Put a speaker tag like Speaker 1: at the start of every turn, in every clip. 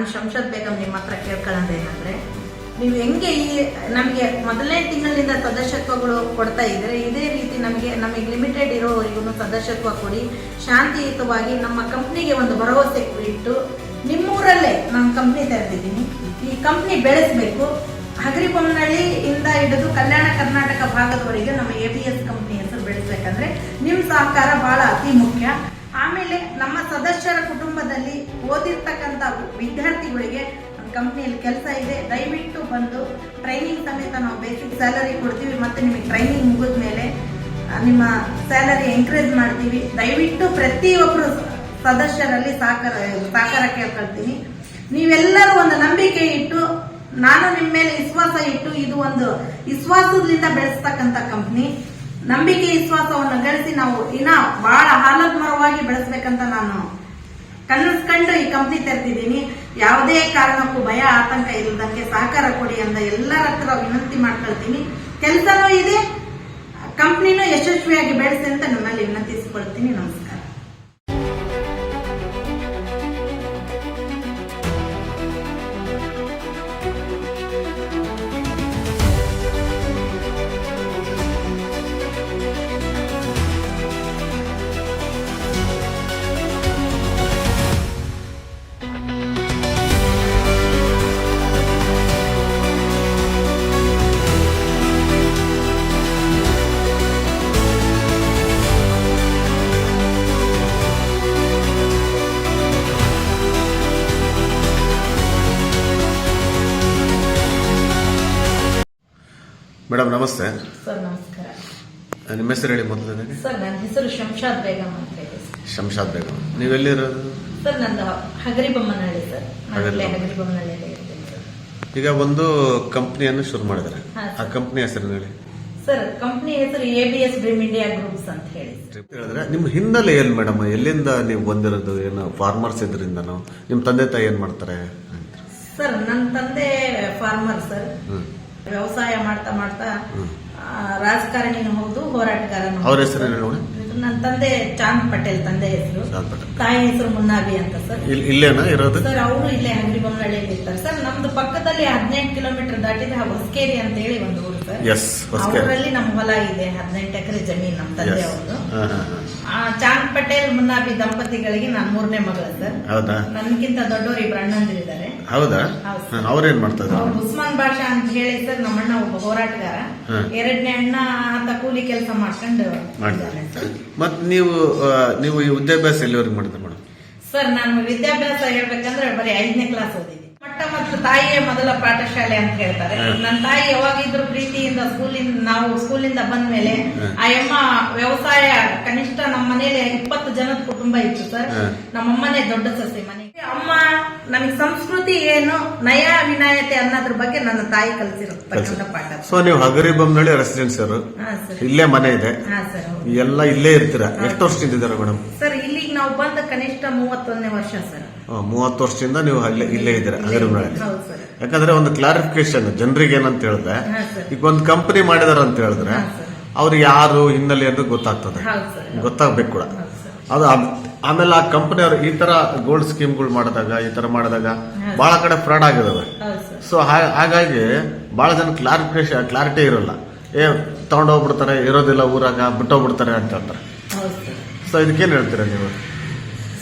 Speaker 1: ನಾನು ಶಂಶದ್ ಬೇಗಂ ನಿಮ್ಮ ಹತ್ರ ಕೇಳ್ಕೊಳ್ಳೋದೇನಂದ್ರೆ, ನೀವು ಹೆಂಗೆ ಈ ನಮಗೆ ಮೊದಲನೇ ತಿಂಗಳಿಂದ ಸದಸ್ಯತ್ವಗಳು ಕೊಡ್ತಾ ಇದ್ರೆ, ಇದೇ ರೀತಿ ನಮಗೆ ನಮಗೆ ಲಿಮಿಟೆಡ್ ಇರೋವರಿಗೂ ಸದಸ್ಯತ್ವ ಕೊಡಿ, ಶಾಂತಿಯುತವಾಗಿ ನಮ್ಮ ಕಂಪ್ನಿಗೆ ಒಂದು ಭರವಸೆ ಇಟ್ಟು, ನಿಮ್ಮೂರಲ್ಲೇ ನಾನು ಕಂಪ್ನಿ ತೆರೆದಿದ್ದೀನಿ. ಈ ಕಂಪ್ನಿ ಬೆಳೆಸಬೇಕು. ಹಗರಿಬೊಮ್ಮನಹಳ್ಳಿ ಇಂದ ಹಿಡಿದು ಕಲ್ಯಾಣ ಕರ್ನಾಟಕ ಭಾಗದವರೆಗೆ ನಮ್ಮ ಎ ಬಿ ಎಸ್ ಕಂಪ್ನಿ ಹೆಸರು ಬೆಳೆಸಬೇಕಂದ್ರೆ ನಿಮ್ಮ ಸಹಕಾರ ಬಹಳ ಅತಿ ಮುಖ್ಯ. ಆಮೇಲೆ ನಮ್ಮ ಸದಸ್ಯರ ಕುಟುಂಬದಲ್ಲಿ ಓದಿರ್ತಕ್ಕಂಥ ವಿದ್ಯಾರ್ಥಿಗಳಿಗೆ ಕಂಪ್ನಿಯಲ್ಲಿ ಕೆಲಸ ಇದೆ. ದಯವಿಟ್ಟು ಬಂದು ಟ್ರೈನಿಂಗ್ ಸಮೇತ ನಾವು ಬೇಸಿಕ್ ಸ್ಯಾಲರಿ ಕೊಡ್ತೀವಿ ಮತ್ತು ನಿಮಗೆ ಟ್ರೈನಿಂಗ್ ಮುಗಿದ ಮೇಲೆ ನಿಮ್ಮ ಸ್ಯಾಲರಿ ಎನ್ಕರೇಜ್ ಮಾಡ್ತೀವಿ. ದಯವಿಟ್ಟು ಪ್ರತಿಯೊಬ್ಬರು ಸದಸ್ಯರಲ್ಲಿ ಸಹಕಾರ ಸಹಕಾರ ಕೇಳ್ಕೊಳ್ತೀನಿ. ನೀವೆಲ್ಲರೂ ಒಂದು ನಂಬಿಕೆ ಇಟ್ಟು, ನಾನು ನಿಮ್ಮ ಮೇಲೆ ವಿಶ್ವಾಸ ಇಟ್ಟು ಇದು ಒಂದು ವಿಶ್ವಾಸದಿಂದ ಬೆಳೆಸ್ತಕ್ಕಂಥ ಕಂಪ್ನಿ ನಂಬಿಕೆ ವಿಶ್ವಾಸವನ್ನು ಗಳಿಸಿ ನಾವು ಇನ್ನ ಬಹಳ ಹಾಲದ್ಮರವಾಗಿ ಬೆಳೆಸ್ಬೇಕಂತ ನಾನು ಕನಸ್ಕೊಂಡು ಈ ಕಂಪ್ನಿ ತೆರೆದಿದ್ದೀನಿ. ಯಾವುದೇ ಕಾರಣಕ್ಕೂ ಭಯ, ಆತಂಕ ಇಲ್ಲದಂಗೆ ಸಹಕಾರ ಕೊಡಿ ಅಂತ ಎಲ್ಲರ ಹತ್ರ ವಿನಂತಿ ಮಾಡ್ಕೊಳ್ತೀನಿ. ಕೆಲಸನೂ ಇದೆ. ಕಂಪ್ನಿನೂ ಯಶಸ್ವಿಯಾಗಿ ಬೆಳೆಸಿ ಅಂತ ನಮ್ಮಲ್ಲಿ ವಿನಂತಿಸಿಕೊಳ್ತೀನಿ. ನಮಸ್ಕಾರ.
Speaker 2: ನಮಸ್ತೆ.
Speaker 1: ಸರ್ ನಮಸ್ಕಾರ.
Speaker 2: ನಿಮ್ಮ ಹೆಸರು ಹೇಳಿ ಮೊದಲು ನನಗೆ.
Speaker 1: ಸರ್ ನನ್ನ ಹೆಸರು ಶಂಶಾದ್ ಬೇಗಂ ಅಂತ ಹೇಳಿ ಸರ್.
Speaker 2: ಶಂಶಾದ್ ಬೇಗಂ. ನೀವೆಲ್ಲಿರೋದು
Speaker 1: ಸರ್ ನಂದು ಹಗರಿಬೊಮ್ಮನಹಳ್ಳಿ ಸರ್. ನಾನು ಇಲ್ಲೇ ಇರ್ತೀನಿ ಸರ್.
Speaker 2: ಈಗ ಒಂದು ಕಂಪ್ನಿಯನ್ನು ಶುರು ಮಾಡಿದ್ದಾರೆ
Speaker 1: ಹಾ,
Speaker 2: ಆ ಕಂಪ್ನಿ ಹೆಸರು ಹೇಳಿ.
Speaker 1: ಸರ್ ಕಂಪ್ನಿ ಹೆಸರು A B S dream India groups ಅಂತ ಹೇಳಿ
Speaker 2: ಹೇಳಿದ್ರೆ ನಿಮ್ಮ ಹಿನ್ನೆಲೆ ಏನ್ ಮೇಡಮ್? ಎಲ್ಲಿಂದ ನೀವು ಬಂದಿರೋದು? ಏನು ಫಾರ್ಮರ್ಸ್ ಇದ್ರಿಂದ ನಿಮ್ಮ ತಂದೆ ತಾಯಿ ಏನ್ ಮಾಡ್ತಾರೆ?
Speaker 1: ಸರ್ ನನ್ನ ತಂದೆ ಫಾರ್ಮರ್ ಸರ್.
Speaker 2: ಹ್ಮ್.
Speaker 1: ವ್ಯವಸಾಯ ಮಾಡ್ತಾ ಮಾಡ್ತಾ ರಾಜಕಾರಣಿನೂ ಹೌದು ಹೋರಾಟಗಾರನು
Speaker 2: ಅವ್ರ ಹೆಸರು
Speaker 1: ನನ್ನ ತಂದೆ ಚಾಂದ್ ಪಟೇಲ್ ತಂದೆ ಹೆಸರು. ತಾಯಿ ಹೆಸರು ಮುನ್ನಾಬಿ ಅಂತ ಸರ್.
Speaker 2: ಇಲ್ಲಿ ಇಲ್ಲೇನಾ ಇರೋದು?
Speaker 1: ಸರ್ ಅವರು ಇಲ್ಲೇ ಹಗರಿಬೊಮ್ಮನಹಳ್ಳಿಯಲ್ಲಿ ಇರ್ತಾರೆ ಸರ್ ನಮ್ದು ಪಕ್ಕದಲ್ಲಿ ಹದಿನೆಂಟು ಕಿಲೋಮೀಟರ್ ದಾಟಿದ ಹೊಸಕೇರಿ ಅಂತ ಹೇಳಿ ಒಂದು ಊರು. ಸರ್
Speaker 2: ಎಸ್
Speaker 1: ಅವರಲ್ಲಿ ನಮ್ಮ ಹೊಲ ಇದೆ ಹದಿನೆಂಟು ಎಕರೆ ಜಮೀನು ನಮ್ಮ ತಂದೆ ಅವ್ರದ್ದು. ಚಾಂದ್ ಪಟೇಲ್ ಮುನ್ನಾಬಿ ದಂಪತಿಗಳಿಗೆ ನಾನು ಮೂರನೇ ಮಗಳ ಸರ್.
Speaker 2: ಹೌದಾ?
Speaker 1: ನನ್ಗಿಂತ ದೊಡ್ಡವರು ಇಬ್ರು ಅಣ್ಣಂದಿರಿದ್ದಾರೆ.
Speaker 2: ಹೌದಾ? ಅವ್ರೇನ್ ಮಾಡ್ತಾ ಇದ್ದಾರೆ
Speaker 1: ಉಸ್ಮಾನ್ ಬಾಷಾ ಅಂತ ಹೇಳಿ ಸರ್ ನಮ್ಮಣ್ಣ ಒಬ್ಬ ಹೋರಾಟಗಾರ. ಎರಡನೇ ಅಣ್ಣ ಅಂತ ಕೂಲಿ ಕೆಲಸ ಮಾಡ್ಕೊಂಡು.
Speaker 2: ಮತ್ ನೀವು ನೀವು ಈ ವಿದ್ಯಾಭ್ಯಾಸ ಎಲ್ಲಿವರೆಗೆ ಮಾಡಿದ್ರೆ ಮೇಡಮ್?
Speaker 1: ಸರ್ ನಾನು ವಿದ್ಯಾಭ್ಯಾಸ ಹೇಳ್ಬೇಕಂದ್ರೆ ಬರೀ ಐದನೇ ಕ್ಲಾಸ್ ಓದಿದ್ದೀನಿ ಮೊಟ್ಟ ಮತ್ತು ತಾಯಿಯೇ ಮೊದಲ ಪಾಠಶಾಲೆ ಅಂತ ಹೇಳ್ತಾರೆ. ನನ್ನ ತಾಯಿ ಯಾವಾಗಿದ್ರು ಪ್ರೀತಿಯಿಂದ ಸ್ಕೂಲಿಂದ ನಾವು ಸ್ಕೂಲಿಂದ ಬಂದ ಮೇಲೆ. ಆ ಯಮ್ಮ ವ್ಯವಸಾಯ ಕನಿಷ್ಠ ನಮ್ಮ ಮನೇಲಿ ಇಪ್ಪತ್ತು ಜನದ ಕುಟುಂಬ ಇತ್ತು ಸರ್. ನಮ್ಮಮ್ಮನೇ ದೊಡ್ಡ ಸಸಿ ಮನೆ ಅಮ್ಮ ನನಗೆ ಸಂಸ್ಕೃತಿ ಏನು ನಯ ವಿನಾಯತೆ ಅನ್ನೋದ್ರ ಬಗ್ಗೆ ನನ್ನ ತಾಯಿ ಕಲಿಸಿರೋ ಪಾಠ.
Speaker 2: ಸೊ ನೀವು ಹಗರಿ ಬೊಮ್ಮನಹಳ್ಳಿ ಅವರು
Speaker 1: ಸರ್.
Speaker 2: ಇಲ್ಲೇ ಮನೆ ಇದೆ. ಎಲ್ಲ ಇಲ್ಲೇ ಇರ್ತೀರಾ? ಎಷ್ಟು ವರ್ಷದಿಂದ ಇದ್ದಾರೆ ಮೇಡಮ್?
Speaker 1: ಸರ್ ಇಲ್ಲಿಗೆ ನಾವು ಬಂದ ಕನಿಷ್ಠ ಮೂವತ್ತೊಂದನೇ ವರ್ಷ ಸರ್.
Speaker 2: ಮೂವತ್ತು ವರ್ಷದಿಂದ ನೀವು ಅಲ್ಲೇ ಇಲ್ಲೇ ಇದ್ದೀರಾ ಹಗರಿಬೊಮ್ಮನಹಳ್ಳಿ
Speaker 1: ಹೌದು ಸರ್.
Speaker 2: ಯಾಕಂದ್ರೆ ಒಂದು ಕ್ಲಾರಿಫಿಕೇಶನ್ ಜನರಿಗೆ ಏನಂತ ಹೇಳಿದ್ರೆ ಈಗ ಒಂದು ಕಂಪನಿ ಮಾಡಿದಾರ ಅಂತ ಹೇಳಿದ್ರೆ ಅವ್ರು ಯಾರು ಹಿನ್ನೆಲೆ ಅಂತ ಗೊತ್ತಾಗ್ತದೆ. ಗೊತ್ತಾಗ್ಬೇಕು ಕೂಡ. ಅದು ಆಮೇಲೆ ಆ ಕಂಪನಿ ಅವರು ಈ ತರ ಗೋಲ್ಡ್ ಸ್ಕೀಮ್ಗಳು ಮಾಡಿದಾಗ ಈ ತರ ಮಾಡಿದಾಗ. ಬಹಳ ಕಡೆ ಫ್ರಾಡ್ ಆಗಿದಾವೆ. ಸೊ ಹಾಗಾಗಿ ಬಹಳ ಜನ ಕ್ಲಾರಿಫಿಕೇಶನ್ ಕ್ಲಾರಿಟಿ ಇರಲ್ಲ. ಏ ತಗೊಂಡೋಗ್ಬಿಡ್ತಾರೆ ಇರೋದಿಲ್ಲ ಊರಾಗ ಬಿಟ್ಟೋಗ್ಬಿಡ್ತಾರೆ ಅಂತ ಹೇಳ್ತಾರೆ. ಸೊ ಇದಕ್ಕೇನು ಹೇಳ್ತೀರಾ ನೀವು?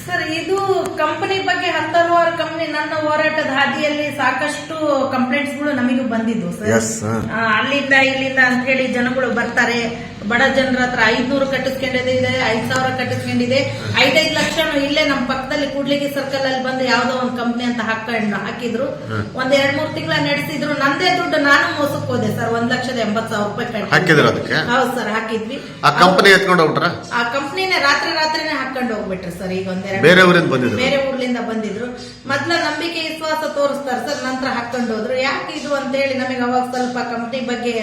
Speaker 1: ಸರ್ ಇದು ಕಂಪನಿ ಬಗ್ಗೆ ಹತ್ತಾರು ಕಂಪನಿ ನನ್ನ ಹೋರಾಟದ ಹಾದಿಯಲ್ಲಿ ಸಾಕಷ್ಟು ಕಂಪ್ಲೇಂಟ್ಸ್ಗಳು ನಮಗೂ ಬಂದಿದ್ವು ಸರ್. ಅಲ್ಲಿಂದ ಇಲ್ಲಿಂದ ಅಂತ ಹೇಳಿ ಜನಗಳು ಬರ್ತಾರೆ. ಬಡ ಜನರ ಹತ್ರ ಐದ್ನೂರು ಕಟ್ಟಿಸ್ಕೊಂಡಿದೆ ಐದ್ ಸಾವಿರ ಕಟ್ಟಿಸ್ಕೊಂಡಿದೆ. ಐದೈದು ಲಕ್ಷ ಇಲ್ಲೇ ನಮ್ಮ ಪಕ್ಕದಲ್ಲಿ ಕೂಡ್ಲಿಗಿ ಸರ್ಕಲ್ ಅಲ್ಲಿ ಬಂದು ಯಾವ್ದೋ ಒಂದು ಕಂಪ್ನಿ ಅಂತ ಹಾಕೊಂಡು ಹಾಕಿದ್ರು. ಒಂದ್ ಎರಡ್ ಮೂರ್ ತಿಂಗಳ ನಡೆಸಿದ್ರು. ನಂದೇ ದುಡ್ಡು ನಾನು ಮೋಸಕ್ಕೆ ಹೋದೆ ಸರ್. ಒಂದ್ ಲಕ್ಷದ ಎಂಬತ್ ಸಾವಿರ ರೂಪಾಯಿ ಕಟ್ಟಿದ್ದೆ.
Speaker 2: ಹಾಕಿದ್ರ ಅದಕ್ಕೆ?
Speaker 1: ಹೌದು ಸರ್ ಹಾಕಿದ್ವಿ.
Speaker 2: ಆ ಕಂಪ್ನಿ ಎತ್ಕೊಂಡು ಹೋಗ್ಬಿಟ್ರ?
Speaker 1: ಆ ಕಂಪ್ನಿನೇ ರಾತ್ರಿ ರಾತ್ರಿನೇ ಹಾಕೊಂಡು ಹೋಗ್ಬಿಟ್ರು ಸರ್ ಈಗ ಒಂದೆರಡು
Speaker 2: ಬೇರೆ ಊರಿಂದ ಬಂದಿದ್ರು?
Speaker 1: ಬೇರೆ ಊರ್ಲಿಂದ ಬಂದಿದ್ರು. ಮೊದ್ಲ ನಂಬಿಕೆ ವಿಶ್ವಾಸ ತೋರಿಸ್ತಾರೆ ಸರ್. ನಂತರ ಹಾಕೊಂಡು ಹೋದ್ರು. ಯಾಕೆ ಇದು ಅಂತ ಹೇಳಿ ನಮಗೆ ಅವಾಗ ಸ್ವಲ್ಪ ಕಂಪ್ನಿ ಬಗ್ಗೆ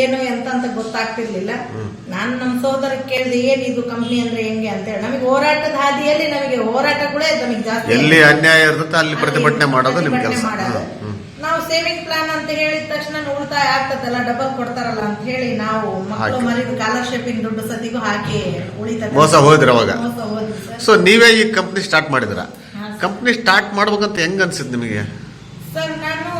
Speaker 1: ಏನು ಎಂತ ಅಂತ ಗೊತ್ತಾಗ್ತಿರ್ಲಿಲ್ಲ. ನಾನು ನಮ್ಮ ಸೋದರ ಕೇಳಿದೆ ಇದು ಕಂಪ್ನಿ ಅಂದ್ರೆ ಹೆಂಗೆ? ಅಂತ ಹೇಳಿ. ನಮಗೆ ಹೋರಾಟದ ಹಾದಿಯಲ್ಲಿ ನಮಗೆ ಹೋರಾಟಗಳೇ ನಮಗೆ ಜಾಸ್ತಿ
Speaker 2: ಎಲ್ಲಿ ಅನ್ಯಾಯ ಇರುತ್ತೆ ಅಲ್ಲಿ ಪ್ರತಿಭಟನೆ ಮಾಡೋದು ನಿಮ್ ಕೆಲಸ.
Speaker 1: ನಾವು ಸೇವಿಂಗ್ ಪ್ಲಾನ್ ಅಂತ ಹೇಳಿದ ತಕ್ಷಣ ಉಳಿತಾಯ ಆಗ್ತದಲ್ಲ ಡಬಲ್ ಕೊಡ್ತಾರಲ್ಲ ಅಂತ ಹೇಳಿ ನಾವು ಮಕ್ಕಳು
Speaker 2: ಮರಿ
Speaker 1: ಮರಿದ ಸ್ಕಾಲರ್ಶಿಪ್ ದುಡ್ಡು ಸತಿಗೂ ಹಾಕಿ ಉಳಿತಾಯ
Speaker 2: ಮೋಸ ಹೋದ್ರಿ ಅವಾಗ. ಸೊ ನೀವೇ ಈ ಕಂಪ್ನಿ ಸ್ಟಾರ್ಟ್ ಮಾಡಿದ್ರ ಕಂಪ್ನಿ ಸ್ಟಾರ್ಟ್ ಮಾಡ್ಬೇಕಂತ ಹೆಂಗ್ ಅನ್ಸಿದ್ ನಿಮಗೆ?
Speaker 1: ಸರ್ ನಾನು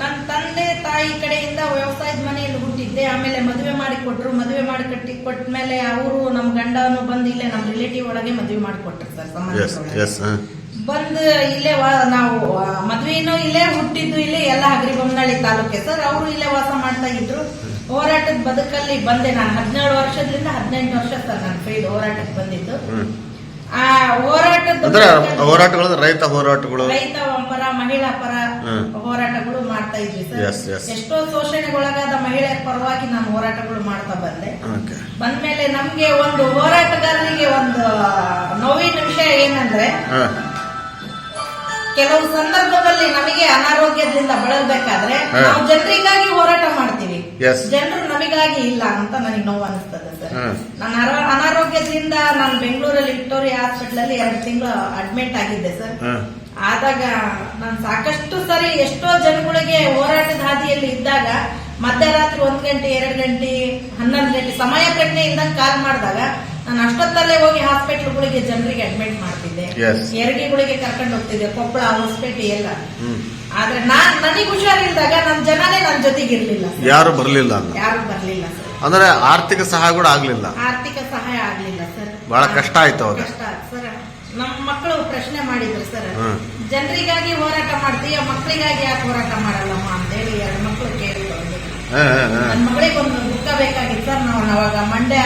Speaker 1: ನನ್ನ ತಂದೆ ತಾಯಿ ಕಡೆಯಿಂದ ವ್ಯವಸಾಯದ ಮನೆಯಲ್ಲಿ ಹುಟ್ಟಿದ್ದೆ ಆಮೇಲೆ ಮದುವೆ ಮಾಡಿ ಕೊಟ್ರು ಮದುವೆ ಮಾಡಿ ಕಟ್ಟಿ ಕೊಟ್ಟ ಮೇಲೆ ಅವರು ನಮ್ಮ ಗಂಡನು ಬಂದು ಇಲ್ಲೇ ನಮ್ಮ ರಿಲೇಟಿವ್ ಒಳಗೆ ಮದುವೆ ಮಾಡಿ ಕೊಟ್ರು ಸರ್ ಸಂಬಂಧ ಬಂದು ಇಲ್ಲೇ ನಾವು ಮದ್ವೆನೂ ಇಲ್ಲೇ ಹುಟ್ಟಿದ್ದು ಇಲ್ಲೇ ಎಲ್ಲ ಹಗರಿಬೊಮ್ಮನಹಳ್ಳಿ ತಾಲೂಕೆ ಸರ್ ಅವರು ಇಲ್ಲೇ ವಾಸ ಮಾಡ್ತಾ ಇದ್ರು. ಹೋರಾಟದ ಬದುಕಲ್ಲಿ ಬಂದೆ ನಾನು ಹದಿನೇಳು ವರ್ಷದಿಂದ ಹದಿನೆಂಟು ವರ್ಷ ಸರ್ ನಾನು ಫ್ರೀಡ್ ಹೋರಾಟಕ್ಕೆ ಬಂದಿದ್ದು. ಆ ಹೋರಾಟದ
Speaker 2: ಅಂದ್ರೆ ಹೋರಾಟಗಳು ರೈತ ಹೋರಾಟಗಳು.
Speaker 1: ರೈತ ಪರ ಮಹಿಳಾ ಪರ ಹೋರಾಟಗಳು ಮಾಡ್ತಾ ಇದ್ವಿ
Speaker 2: Yes,
Speaker 1: ಸರ್.
Speaker 2: Yes.
Speaker 1: ಎಷ್ಟೋ ಶೋಷಣೆಗೊಳಗಾದ ಮಹಿಳೆಯರ ಪರವಾಗಿ ನಾನು ಹೋರಾಟಗಳು ಮಾಡ್ತಾ ಬಂದೆ.
Speaker 2: ಓಕೆ
Speaker 1: ಬಂದ್ಮೇಲೆ ನಮ್ಗೆ ಒಂದು ಹೋರಾಟಗಾರರಿಗೆ ಒಂದು ನೋವಿನ ವಿಷಯ ಏನಂದ್ರೆ ಕೆಲವು ಸಂದರ್ಭದಲ್ಲಿ ನಮಗೆ ಅನಾರೋಗ್ಯದಿಂದ ಬಳಲ್ಬೇಕಾದ್ರೆ ನಾವು ಜನರಿಗಾಗಿ ಹೋರಾಟ ಮಾಡ್ತೀವಿ. ಜನರು ನಮಿಗಾಗಿ ಇಲ್ಲ ಅಂತ ನನಗೆ ನೋವು ಅನಿಸ್ತದೆ ಸರ್. ನಾನು ಅನಾರೋಗ್ಯದಿಂದ ನಾನು ಬೆಂಗಳೂರಲ್ಲಿ ವಿಕ್ಟೋರಿಯಾ ಹಾಸ್ಪಿಟಲ್ ಅಲ್ಲಿ ಎರಡು ತಿಂಗಳು ಅಡ್ಮಿಟ್ ಆಗಿದ್ದೆ ಸರ್. ಆದಾಗ ನಾನು ಸಾಕಷ್ಟು ಸರಿ ಎಷ್ಟೋ ಜನಗಳಿಗೆ ಹೋರಾಟದ ಹಾದಿಯಲ್ಲಿ ಇದ್ದಾಗ ಮಧ್ಯರಾತ್ರಿ ಒಂದ್ ಗಂಟೆ ಎರಡು ಗಂಟೆ ಹನ್ನೊಂದು ಗಂಟೆ ಸಮಯ ಪ್ರಜ್ಞೆಯಿಂದ ಕಾಲ್ ಮಾಡಿದಾಗ ನಾನು ಅಷ್ಟೊತ್ತಲ್ಲೇ ಹೋಗಿ ಹಾಸ್ಪಿಟ್ಲ್ಗಳಿಗೆ ಜನರಿಗೆ ಅಡ್ಮಿಟ್ ಮಾಡ್ತಿದ್ದೆ. ಎರಡಿಗಳಿಗೆ ಕರ್ಕೊಂಡು ಹೋಗ್ತಿದ್ದೆ ಕೊಪ್ಪಳ ಹೊಸಪೇಟೆ ಎಲ್ಲ. ಆದ್ರೆ ನಾನ್ ನನಗೆ ಹುಷಾರಿಲ್ದಾಗ ನಮ್ ಜನನೇ ನನ್ನ ಜೊತೆಗೆ ಇರ್ಲಿಲ್ಲ
Speaker 2: ಯಾರು ಬರ್ಲಿಲ್ಲ
Speaker 1: ಯಾರು ಬರ್ಲಿಲ್ಲ ಸರ್.
Speaker 2: ಅಂದ್ರೆ ಆರ್ಥಿಕ ಸಹಾಯ ಕೂಡ ಆಗ್ಲಿಲ್ಲ.
Speaker 1: ಆರ್ಥಿಕ ಸಹಾಯ ಆಗ್ಲಿಲ್ಲ ಸರ್.
Speaker 2: ಬಹಳ ಕಷ್ಟ ಆಯ್ತು ಅವಾಗ.
Speaker 1: ಕಷ್ಟ ಸರ್. ನಮ್ಮ ಮಕ್ಕಳು ಪ್ರಶ್ನೆ ಮಾಡಿದ್ರು ಸರ್. ಜನರಿಗಾಗಿ ಹೋರಾಟ ಮಾಡ್ತೀಯ ಮಕ್ಕಳಿಗಾಗಿ ಯಾಕೆ ಹೋರಾಟ ಮಾಡಲ್ಲಮ್ಮ ಅಂತೇಳಿ ಎರಡು ಮಕ್ಕಳು
Speaker 2: ಹ.
Speaker 1: ನನ್ನ ಮಗಳಿಗೆ ಒಂದು ಬುಕ್ಕ ಬೇಕಾಗಿತ್ತು ಸರ್. ನಾವು ಅವಾಗ ಮಂಡ್ಯ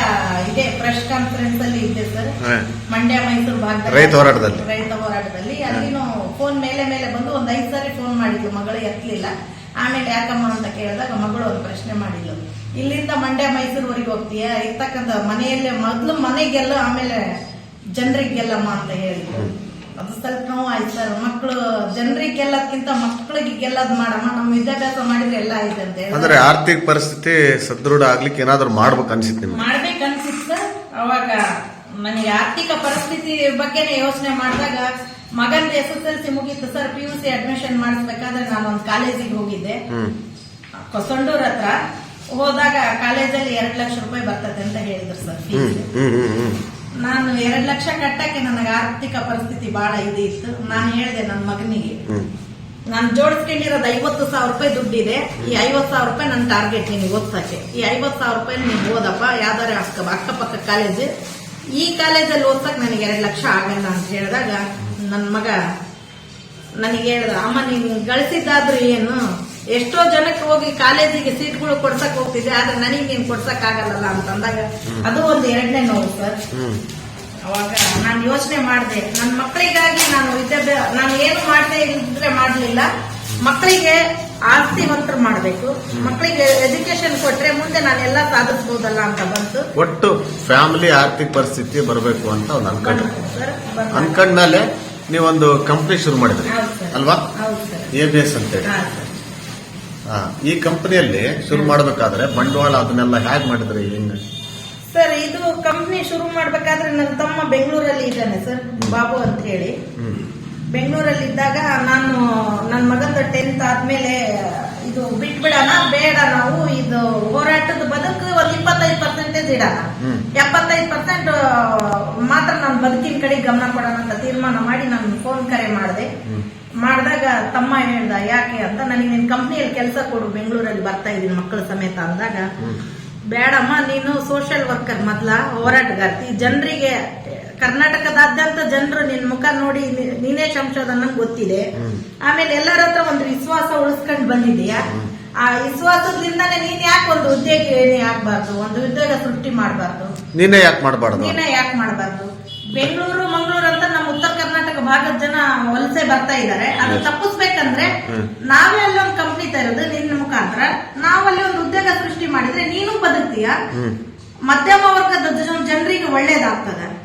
Speaker 1: ಇದೆ ಪ್ರೆಸ್ ಕಾನ್ಫರೆನ್ಸ್ ಅಲ್ಲಿ ಇದ್ದೆ ಸರ್. ಮಂಡ್ಯ ಮೈಸೂರು ಭಾಗ
Speaker 2: ರೈತ ಹೋರಾಟದಲ್ಲಿ.
Speaker 1: ರೈತ ಹೋರಾಟದಲ್ಲಿ. ಅಲ್ಲಿನೂ ಫೋನ್ ಮೇಲೆ ಮೇಲೆ ಬಂದು ಒಂದ್ ಐದು ಸಾರಿ ಫೋನ್ ಮಾಡಿದ್ಲು. ಮಗಳು ಎತ್ತಲಿಲ್ಲ ಆಮೇಲೆ ಯಾಕಮ್ಮ ಅಂತ ಕೇಳಿದಾಗ ಮಗಳು ಒಂದು ಪ್ರಶ್ನೆ ಮಾಡಿದ್ಲು. ಇಲ್ಲಿಂದ ಮಂಡ್ಯ ಮೈಸೂರುವರೆಗೆ ಹೋಗ್ತೀಯಾ? ಇರ್ತಕ್ಕಂಥ ಮನೆಯಲ್ಲೇ ಮೊದ್ಲು ಮನೆಗೆಲ್ಲ ಆಮೇಲೆ ಜನರಿಗೆಲ್ಲಮ್ಮ ಅಂತ ಹೇಳಿದ್ರು. ಅದು ಸ್ವಲ್ಪ ನೋವು ಆಯ್ತು ಸರ್. ಮಕ್ಕಳು ಜನರಿಗೆ ಗೆಲ್ಲೋದ್ಕಿಂತ ಮಕ್ಕಳಿಗೆ ಗೆಲ್ಲದ್ ಮಾಡಮ್ಮ ನಮ್ಮ ವಿದ್ಯಾಭ್ಯಾಸ ಮಾಡಿದ್ರೆ ಎಲ್ಲ ಆಯ್ತು ಅಂತ. ಹೇಳಿ
Speaker 2: ಅಂದ್ರೆ ಆರ್ಥಿಕ ಪರಿಸ್ಥಿತಿ ಸದೃಢ ಆಗ್ಲಿಕ್ಕೆ ಏನಾದ್ರು ಮಾಡ್ಬೇಕು ಅನ್ಸಿತ್ತು ನಿಮ್ಗೆ?
Speaker 1: ಮಾಡ್ಬೇಕನ್ಸಿತ್ತು ಸರ್. ಅವಾಗ ನನಗೆ ಆರ್ಥಿಕ ಪರಿಸ್ಥಿತಿ ಬಗ್ಗೆನೇ ಯೋಚನೆ ಮಾಡಿದಾಗ ಮಗನ ಎಸ್ ಎಸ್ ಎಲ್ ಸಿ ಮುಗೀತು sir. P U C admission ಮಾಡಿಸ್ಬೇಕಾದ್ರೆ ನಾನು ಒಂದು ಕಾಲೇಜಿಗೆ ಹೋಗಿದ್ದೆ.
Speaker 2: ಹ್ಮ್.
Speaker 1: ಕೊಸಂಡೂರ್ ಹತ್ರ ಹೋದಾಗ ಕಾಲೇಜಲ್ಲಿ ಎರಡು ಲಕ್ಷ ರೂಪಾಯಿ ಬರ್ತದೆ ಅಂತ ಹೇಳಿದ್ರು ಸರ್
Speaker 2: ಹ್ಮ್
Speaker 1: ಫೀಸ್
Speaker 2: ಹ್ಮ್ ಹ್ಮ್ ಹ್ಮ್.
Speaker 1: ನಾನು ಎರಡ್ ಲಕ್ಷ ಕಟ್ಟಕ್ಕೆ ನನಗೆ ಆರ್ಥಿಕ ಪರಿಸ್ಥಿತಿ ಬಹಳ ಇದು ಇತ್ತು ನಾನು ಹೇಳಿದೆ ನನ್ನ ಮಗನಿಗೆ ನಾನು ಜೋಡಿಸ್ಕೊಂಡಿರೋದು ಐವತ್ತು ಸಾವಿರ ರೂಪಾಯಿ ದುಡ್ಡಿದೆ. ಈ ಐವತ್ತು ಸಾವಿರ ರೂಪಾಯಿ ನನ್ನ ಟಾರ್ಗೆಟ್ ನಿನಗೆ ಓದ್ಸಕ್ಕೆ. ಈ ಐವತ್ತು ಸಾವಿರ ರೂಪಾಯಿ ನೀವು ಓದಪ್ಪ ಯಾವ್ದಾರ ಅಕ್ಕ ಅಕ್ಕಪಕ್ಕ ಕಾಲೇಜ್ ಈ ಕಾಲೇಜಲ್ಲಿ ಓದ್ಸಕ್ ನನಗೆ ಎರಡು ಲಕ್ಷ ಆಗಲ್ಲ ಅಂತ ಹೇಳಿದಾಗ ನನ್ನ ಮಗ ನನಗೆ ಹೇಳ್ದ ಅಮ್ಮ ನೀನು ಗಳಿಸಿದ್ದಾದ್ರೂ ಏನು? ಎಷ್ಟೋ ಜನಕ್ಕೆ ಹೋಗಿ ಕಾಲೇಜಿಗೆ ಸೀಟ್ಗಳು ಕೊಡ್ಸಕ್ ಹೋಗ್ತಿದ್ದೆ ಆದ್ರೆ ನನಗೆ ನೀನು ಕೊಡ್ಸಕ್ ಆಗಲ್ಲ ಅಂತ ಅಂದಾಗ ಅದು ಒಂದು ಎರಡನೇ ನೋವು ಸರ್. ಅವಾಗ ನಾನು ಯೋಚನೆ ಮಾಡಿದೆ ನನ್ನ ಮಕ್ಕಳಿಗಾಗಿ ನಾನು ವಿದ್ಯಾಭ್ಯಾಸ ನಾನು ಏನು ಮಾಡದೆ ಇದ್ರೆ ಮಾಡಲಿಲ್ಲ. ಮಕ್ಕಳಿಗೆ ಆಸ್ತಿವಂತರು ಮಾಡಬೇಕು. ಮಕ್ಕಳಿಗೆ ಎಜುಕೇಶನ್ ಕೊಟ್ರೆ ಮುಂದೆ ನಾನೆಲ್ಲ ಸಾಧಿಸಬಹುದಲ್ಲ ಅಂತ ಬಂತು.
Speaker 2: ಒಟ್ಟು ಫ್ಯಾಮಿಲಿ ಆರ್ಥಿಕ ಪರಿಸ್ಥಿತಿ ಬರಬೇಕು ಅಂತ ಒಂದು
Speaker 1: ಬಂತು.
Speaker 2: ಅನ್ಕೊಂಡ್ಮೇಲೆ ನೀವೊಂದು ಕಂಪ್ನಿ ಶುರು ಮಾಡಿದ್ರಿ. ಅಲ್ವಾ? ಎ ಬಿ ಎಸ್ ಅಂತೇಳಿ ಈ ಕಂಪನಿಯಲ್ಲಿ ಶುರು ಮಾಡಬೇಕಾದ್ರೆ ಬಂಡವಾಳ ಅದನ್ನೆಲ್ಲ ಹೇಗೆ ಮಾಡಿದ್ರಿ ಇಲ್ಲಿಂದ?
Speaker 1: ಸರ್ ಇದು ಕಂಪ್ನಿ ಶುರು ಮಾಡ್ಬೇಕಾದ್ರೆ ನನ್ನ ತಮ್ಮ ಬೆಂಗಳೂರಲ್ಲಿ ಇದ್ದಾನೆ ಸರ್ ಬಾಬು ಅಂತ ಹೇಳಿ. ಬೆಂಗಳೂರಲ್ಲಿ ಇದ್ದಾಗ ನಾನು ನನ್ನ ಮಗಂದು ಟೆಂತ್ ಆದ್ಮೇಲೆ ಇದು ಬಿಟ್ಬಿಡೋಣ ಬೇಡ ನಾವು ಇದು ಹೋರಾಟದ ಬದುಕು ಒಂದು ಇಪ್ಪತ್ತೈದು ಪರ್ಸೆಂಟೇಜ್ ಇಡೋಣ. ಎಪ್ಪತ್ತೈದು ಪರ್ಸೆಂಟ್ ಮಾತ್ರ ನಾನು ಬದುಕಿನ ಕಡೆ ಗಮನ ಕೊಡೋಣ ಅಂತ ತೀರ್ಮಾನ ಮಾಡಿ ನಾನು ಫೋನ್ ಕರೆ ಮಾಡಿದೆ. ಮಾಡಿದಾಗ ತಮ್ಮ ಹೇಳ್ದ ಯಾಕೆ ಅಂತ ನನಗೆ ನಿನ್ ಕಂಪ್ನಿಯಲ್ಲಿ ಕೆಲಸ ಕೊಡು ಬೆಂಗಳೂರಲ್ಲಿ ಬರ್ತಾ ಇದೀನಿ ಮಕ್ಕಳ ಸಮೇತ ಅಂದಾಗ ಬೇಡಮ್ಮ ನೀನು ಸೋಷಿಯಲ್ ವರ್ಕರ್ ಮೊದ್ಲ ಹೋರಾಟಗಾರ್ತಿ. ಜನರಿಗೆ ಕರ್ನಾಟಕದಾದ್ಯಂತ ಜನರು ನಿನ್ ಮುಖ ನೋಡಿ ನೀನೇ ಸಂಶೋಧನ ಗೊತ್ತಿದೆ. ಆಮೇಲೆ ಎಲ್ಲರ ಹತ್ರ ಒಂದು ವಿಶ್ವಾಸ ಉಳಿಸ್ಕೊಂಡು ಬಂದಿದೆಯಾ? ಆ ವಿಶ್ವಾಸದಿಂದಾನೇ ನೀನ್ ಯಾಕೆ ಒಂದು ಉದ್ಯೋಗ ಏನೇ ಆಗ್ಬಾರ್ದು? ಒಂದು ಉದ್ಯೋಗ ಸೃಷ್ಟಿ ಮಾಡಬಾರ್ದು?
Speaker 2: ನೀನೇ ಯಾಕೆ ಮಾಡಬಾರ್ದು?
Speaker 1: ನೀನೇ ಯಾಕೆ ಮಾಡಬಾರ್ದು? ಬೆಂಗಳೂರು ಮಂಗಳೂರು ಅಂತ ಭಾಗದ ಜನ ವಲಸೆ ಬರ್ತಾ ಇದ್ದಾರೆ. ಅದು ತಪ್ಪಿಸ್ಬೇಕಂದ್ರೆ ನಾವೇ ಅಲ್ಲಿ ಒಂದು ಕಂಪ್ನಿ ತರೋದು ನಿನ್ನ ಮುಖಾಂತರ ನಾವಲ್ಲಿ ಒಂದು ಉದ್ಯೋಗ ಸೃಷ್ಟಿ ಮಾಡಿದ್ರೆ ನೀನು ಬದುಕ್ತೀಯ? ಮಧ್ಯಮ ವರ್ಗದ ಜನ- ಜನರಿಗೆ ಒಳ್ಳೇದಾಗ್ತದೆ.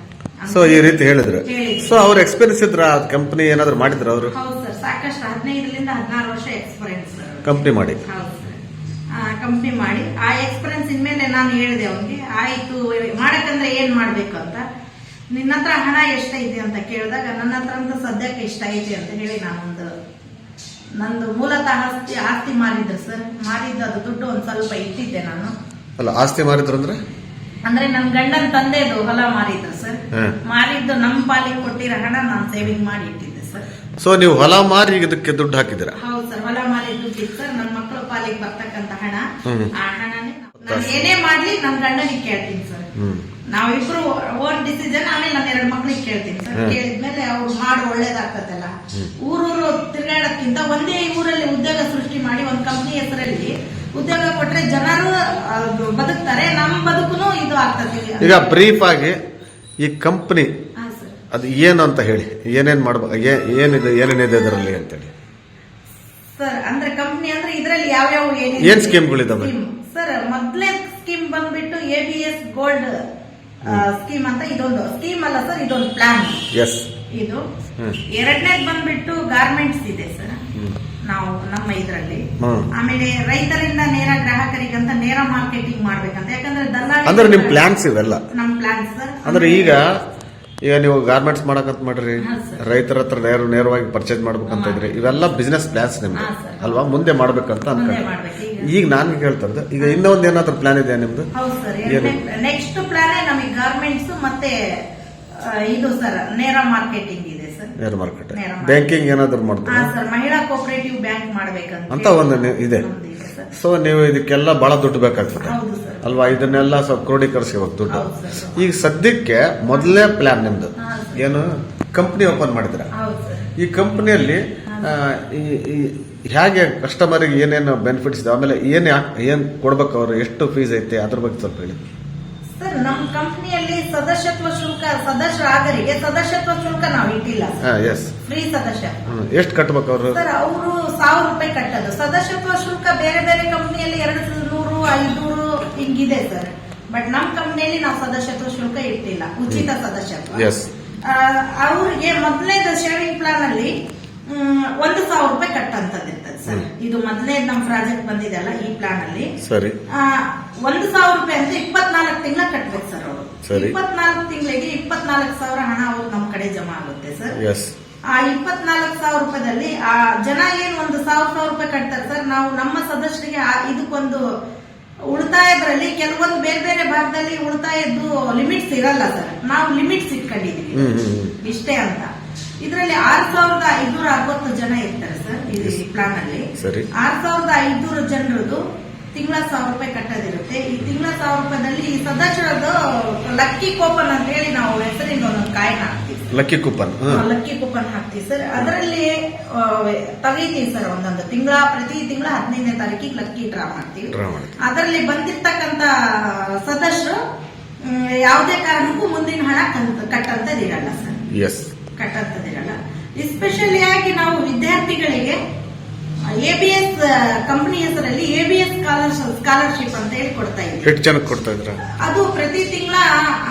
Speaker 2: ಸೊ ಈ ರೀತಿ ಹೇಳಿದ್ರು.
Speaker 1: ಹೇಳಿ.
Speaker 2: ಸೊ ಅವ್ರ ಎಕ್ಸ್ಪೀರಿಯನ್ಸ್ ಇದ್ರ ಕಂಪನಿ ಏನಾದ್ರು ಮಾಡಿದ್ರ ಅವರು?
Speaker 1: ಸಾಕಷ್ಟು ಹದಿನೈದರಿಂದ ಹದಿನಾರು ವರ್ಷ ಎಕ್ಸ್ಪೀರಿಯನ್ಸ್
Speaker 2: ಕಂಪ್ನಿ ಮಾಡಿ.
Speaker 1: ಕಂಪ್ನಿ ಮಾಡಿ. ಆ ಎಕ್ಸ್ಪೀರಿಯನ್ಸ್ ಇನ್ಮೇಲೆ ನಾನು ಹೇಳಿದೆ ಅವನಿಗೆ ಆಯ್ತು ಮಾಡಕಂದ್ರೆ ಏನ್ ಮಾಡ್ಬೇಕು? ಅಂತ. ನಿನ್ನ ಹತ್ರ ಹಣ ಎಷ್ಟೈತೆ ಅಂತ ಕೇಳಿದಾಗ ನನ್ನ ಹತ್ರ ಅಂತ ಸದ್ಯಕ್ಕೆ ಇಷ್ಟ ಐತೆ ಅಂತ ಹೇಳಿ ನಾನೊಂದು ನಂದು ಮೂಲತಃ ಆಸ್ತಿ ಆಸ್ತಿ ಮಾರಿದ್ದೆ ಸರ್. ಮಾರಿದ್ದು ಅದು ದುಡ್ಡು ಒಂದ್ ಸ್ವಲ್ಪ ಇಟ್ಟಿದ್ದೆ ನಾನು.
Speaker 2: ಅಲ್ಲ ಆಸ್ತಿ ಮಾರಿದ್ರು ಅಂದ್ರೆ?
Speaker 1: ಅಂದ್ರೆ ನನ್ ಗಂಡನ ತಂದೆದು ಹೊಲ ಮಾರಿದ್ರು ಸರ್. ಮಾರಿದ್ದು ನಮ್ ಪಾಲಿಗೆ ಕೊಟ್ಟಿರೋ ಹಣ ನಾನು ಸೇವಿಂಗ್ ಮಾಡಿ ಇಟ್ಟಿದ್ದೆ ಸರ್.
Speaker 2: ಸೊ ನೀವು ಹೊಲ ಮಾರಿ ಇದಕ್ಕೆ ದುಡ್ಡು ಹಾಕಿದ್ರ
Speaker 1: ಹೌದು ಸರ್ ಹೊಲ ಮಾರಿ ದುಡ್ಡಿತ್ತು ಸರ್. ನನ್ನ ಮಕ್ಕಳ ಪಾಲಿಗೆ ಬರ್ತಕ್ಕಂತ ಹಣ. ಆ ಹಣನೇ ನಾನು ಏನೇ ಮಾಡ್ಲಿ ನನ್ನ ಗಂಡನಿಗೆ ಕೇಳ್ತೀನಿ ಸರ್. ನಾವಿಬ್ರು ಓನ್ ಡಿಸಿಷನ್ ಆಮೇಲೆ ನನ್ನ ಎರಡು ಮಕ್ಳಿಗೆ ಕೇಳ್ತೀನಿ ಸರ್. ಕೇಳಿದ್ಮೇಲೆ ಅವ್ರು ಮಾಡು ಒಳ್ಳೇದಾಗ್ತದಲ್ಲ? ಊರೂರು ತಿರುಗಾಡೋದ್ಕಿಂತ ಒಂದೇ ಊರಲ್ಲಿ ಉದ್ಯೋಗ ಸೃಷ್ಟಿ ಮಾಡಿ ಒಂದ್ ಕಂಪ್ನಿ ಹೆಸರಲ್ಲಿ ಉದ್ಯೋಗ ಕೊಟ್ರೆ ಜನರು ಬದುಕ್ತಾರೆ. ನಮ್ಮ ಬದುಕುನು ಇದು ಆಗ್ತದೆ
Speaker 2: ಈಗ ಬ್ರೀಫ್ ಆಗಿ ಈ ಕಂಪ್ನಿ ಅದು ಏನು ಅಂತ ಹೇಳಿ. ಏನೇನ್ ಮಾಡ್ಬೇಕು ಏನಿದೆ ಏನೇನಿದೆ ಅದರಲ್ಲಿ ಅಂತೇಳಿ.
Speaker 1: ಸರ್ ಅಂದ್ರೆ ಕಂಪ್ನಿ ಅಂದ್ರೆ ಇದರಲ್ಲಿ ಯಾವ್ಯಾವ
Speaker 2: ಏನ್ ಸ್ಕೀಮ್ಗಳಿದಾವೆ?
Speaker 1: ಸರ್ ಮೊದಲೇ ಸ್ಕೀಮ್ ಬಂದ್ಬಿಟ್ಟು A B S gold scheme ಅಂತ ಇದೊಂದು. ಸ್ಕೀಮ್ ಅಲ್ಲ ಸರ್ ಇದೊಂದು ಪ್ಲಾನ್
Speaker 2: ಎಸ್
Speaker 1: ಇದು ಎರಡನೇದ್ ಬಂದ್ಬಿಟ್ಟು ಗಾರ್ಮೆಂಟ್ಸ್ ಇದೆ ಸರ್ ನಾವು ನಮ್ಮ ಇದರಲ್ಲಿ. ಆಮೇಲೆ ರೈತರಿಂದ ನೇರ ಗ್ರಾಹಕರಿಗಂತ ನೇರ ಮಾರ್ಕೆಟಿಂಗ್ ಮಾಡ್ಬೇಕಂತ. ಯಾಕಂದ್ರೆ ದಲ್ಲಾಳಿ
Speaker 2: ಅಂದ್ರೆ ನಿಮ್ ಪ್ಲಾನ್ಸ್ ಇವೆಲ್ಲ.
Speaker 1: ನಮ್ ಪ್ಲಾನ್ಸ್ ಸರ್
Speaker 2: ಅಂದ್ರೆ ಈಗ ಈಗ ನೀವು ಗಾರ್ಮೆಂಟ್ಸ್ ಮಾಡಕಂತ ಮಾಡ್ರಿ. ರೈತರ ಹತ್ರ ನೇರ ನೇರವಾಗಿ ಪರ್ಚೇಸ್ ಮಾಡ್ಬೇಕಂತ ಇದ್ರಿ ಇವೆಲ್ಲ ಬಿಸ್ನೆಸ್ ಪ್ಲಾನ್ಸ್
Speaker 1: ನಿಮ್ಗೆ
Speaker 2: ಅಲ್ವಾ? ಮುಂದೆ ಮಾಡ್ಬೇಕಂತ ಅನ್ಕೊಂಡ್ರಿ
Speaker 1: ಈಗ
Speaker 2: ನಾನು ಇರೋದು ಈಗ ಇನ್ನೊಂದು ಏನಾದ್ರು ಪ್ಲಾನ್ ಇದೆಯಾ ನಿಮ್ದು?
Speaker 1: ಹೌದು ಸರ್
Speaker 2: ಏನು?
Speaker 1: ನೆಕ್ಸ್ಟ್ ಪ್ಲಾನ್ ನಮಗೆ ಗಾರ್ಮೆಂಟ್ಸ್ ಮತ್ತೆ ಆ, ಇದು ಸರ್ ನೇರ ಮಾರ್ಕೆಟಿಂಗ್ ಇದೆ ಸರ್.
Speaker 2: ನೇರ ಮಾರ್ಕೆಟ್
Speaker 1: ನೇರ market.
Speaker 2: ಬ್ಯಾಂಕಿಂಗ್ ಏನಾದ್ರು
Speaker 1: ಹಾ
Speaker 2: ಮಾಡ್ತೀರಾ
Speaker 1: ಸರ್ ಮಹಿಳಾ ಕೋಪರೇಟಿವ್ ಬ್ಯಾಂಕ್ ಮಾಡ್ಬೇಕಂತ
Speaker 2: ಅಂತ ಒಂದು ನಿ- ಇದೆ.
Speaker 1: ಸರ್.
Speaker 2: ಸೊ ನೀವು ಇದಕ್ಕೆಲ್ಲ ಬಹಳ ದುಡ್ಡು ಬೇಕಾಗ್ತದೆ.
Speaker 1: ಹೌದು ಸರ್.
Speaker 2: ಅಲ್ವಾ? ಇದನ್ನೆಲ್ಲ ಸ್ವಲ್ಪ ಕ್ರೋಢೀಕರಿಸ್ಬೇಕು ದುಡ್ಡು.
Speaker 1: ಹೌದು ಸರ್.
Speaker 2: ಈಗ ಸದ್ಯಕ್ಕೆ ಮೊದಲನೇ ಪ್ಲಾನ್ ನಿಮ್ದು.
Speaker 1: ಹಾ, ಸರ್.
Speaker 2: ಏನು? ಕಂಪ್ನಿ ಓಪನ್ ಮಾಡಿದ್ರೆ
Speaker 1: ಹೌದು ಸರ್.
Speaker 2: ಈ ಕಂಪ್ನಿಯಲ್ಲಿ ಹೇಗೆ ಕಸ್ಟಮರಿಗೆ ಏನೇನು ಬೆನಿಫಿಟ್ಸ್ ಇದೆ? ಆಮೇಲೆ ಏನು ಏನು ಕೊಡ್ಬೇಕು ಅವರು? ಎಷ್ಟು ಫೀಸ್ ಐತೆ? ಅದ್ರ ಬಗ್ಗೆ ಸ್ವಲ್ಪ ಹೇಳಿ.
Speaker 1: ಸರ್ ನಮ್ಮ ಕಂಪನಿಯಲ್ಲಿ ಸದಸ್ಯತ್ವ ಶುಲ್ಕ ಸದಸ್ಯರಾಗರಿಗೆ ಸದಸ್ಯತ್ವ ಶುಲ್ಕ ನಾವು ಇಟ್ಟಿಲ್ಲ
Speaker 2: ಹಾ ಎಸ್
Speaker 1: ಫ್ರೀ ಸದಸ್ಯ.
Speaker 2: ಎಷ್ಟು ಕಟ್ಬೇಕು ಅವರು?
Speaker 1: ಸರ್ ಅವರು ಸಾವಿರ ರೂಪಾಯಿ ಕಟ್ಟೋದು. ಸದಸ್ಯತ್ವ ಶುಲ್ಕ ಬೇರೆ ಬೇರೆ ಕಂಪನಿಯಲ್ಲಿ ಎರಡು ನೂರು ಐದುನೂರು ಹಿಂಗಿದೆ ಸರ್ ಬಟ್ ನಮ್ಮ ಕಂಪನಿಯಲ್ಲಿ ನಾವು ಸದಸ್ಯತ್ವ ಶುಲ್ಕ ಇಟ್ಟಿಲ್ಲ. ಉಚಿತ ಸದಸ್ಯತ್ವ.
Speaker 2: ಎಸ್
Speaker 1: ಅವ್ರಿಗೆ ಮೊದಲನೇದು ಶೇವಿಂಗ್ ಪ್ಲಾನ್ ಅಲ್ಲಿ ಒಂದು ಸಾವಿರ ರೂಪಾಯಿ ಕಟ್ಟಂತದ್ದು ಇರ್ತದೆ ಸರ್ ಇದು ಮೊದಲೇ ನಮ್ಮ ಪ್ರಾಜೆಕ್ಟ್ ಬಂದಿದೆಯಲ್ಲ ಈ ಪ್ಲಾನ್ ಅಲ್ಲಿ.
Speaker 2: ಸರಿ.
Speaker 1: ಆ, ಒಂದು ಸಾವಿರ ರೂಪಾಯಿ ಅಂದ್ರೆ ಇಪ್ಪತ್ನಾಲ್ಕು ತಿಂಗಳ ಕಟ್ಬೇಕು ಸರ್ ಅವರು. ಇಪ್ಪತ್ನಾಲ್ಕು ತಿಂಗಳಿಗೆ ಇಪ್ಪತ್ನಾಲ್ಕು ಸಾವಿರ ಹಣ ಅವ್ರು ನಮ್ಮ ಕಡೆ ಜಮಾ ಆಗುತ್ತೆ ಸರ್. ಆ ಇಪ್ಪತ್ನಾಲ್ಕು ಸಾವಿರ ರೂಪಾಯಿದಲ್ಲಿ ಆ ಜನ ಏನ್ ಒಂದು ಸಾವಿರ ಸಾವಿರ ರೂಪಾಯಿ ಕಟ್ತಾರೆ ಸರ್ ನಾವು ನಮ್ಮ ಸದಸ್ಯರಿಗೆ ಇದಕ್ಕೊಂದು ಉಳಿತಾಯದ್ರಲ್ಲಿ ಕೆಲವೊಂದು ಬೇರೆ ಬೇರೆ ಭಾಗದಲ್ಲಿ ಉಳಿತಾಯದ್ದು ಲಿಮಿಟ್ಸ್ ಇರಲ್ಲ ಸರ್. ನಾವು ಲಿಮಿಟ್ಸ್ ಇಟ್ಕೊಂಡಿದೀವಿ. ಇಷ್ಟೇ ಅಂತ. ಇದರಲ್ಲಿ ಆರು ಸಾವಿರದ ಐನೂರ ಅರವತ್ತು ಜನ ಇರ್ತಾರೆ ಸರ್ ಈ ಪ್ಲಾನ್ ಅಲ್ಲಿ. ಆರು ಸಾವಿರದ ಐನೂರು ಜನರದು ತಿಂಗಳ ಸಾವಿರ ರೂಪಾಯಿ ಕಟ್ಟೋದಿರುತ್ತೆ. ಈ ತಿಂಗಳ ಸಾವಿರ ರೂಪಾಯಿದಲ್ಲಿ ಸದಸ್ಯರದ್ದು ಲಕ್ಕಿ ಕೂಪನ್ ಅಂತ ಹೇಳಿ ನಾವು ಹೆಸರಿಂದ ಒಂದೊಂದು ಕಾಯಿನ ಹಾಕ್ತೀವಿ
Speaker 2: ಲಕ್ಕಿ ಕೂಪನ್
Speaker 1: ಲಕ್ಕಿ ಕೂಪನ್ ಹಾಕ್ತೀವಿ ಸರ್. ಅದರಲ್ಲಿ ತಗೀತೀವಿ ಸರ್ ಒಂದೊಂದು ತಿಂಗಳ ಪ್ರತಿ ತಿಂಗಳ ಹದಿನೈದನೇ ತಾರೀಕಿಗೆ ಲಕ್ಕಿ ಡ್ರಾ ಮಾಡ್ತೀವಿ. ಅದರಲ್ಲಿ ಬಂದಿರ್ತಕ್ಕಂತ ಸದಸ್ಯರು ಯಾವುದೇ ಕಾರಣಕ್ಕೂ ಮುಂದಿನ ಹಣ ಕಟ್ಟಂತದಿರಲ್ಲ ಸರ್.
Speaker 2: ಎಸ್
Speaker 1: ಕಟ್ಟಂತದಿರಲ್ಲ ಎಸ್ಪೆಷಲಿ ಆಗಿ ನಾವು ವಿದ್ಯಾರ್ಥಿಗಳಿಗೆ ಎ ಬಿ ಎಸ್ ಕಂಪನಿ ಹೆಸರಲ್ಲಿ ಎ ಬಿ ಎಸ್ ಸ್ಕಾಲರ್ಶಿಪ್ ಅಂತ ಹೇಳಿ ಕೊಡ್ತಾ ಇದ್ದೀವಿ ಅದು ಪ್ರತಿ ತಿಂಗಳ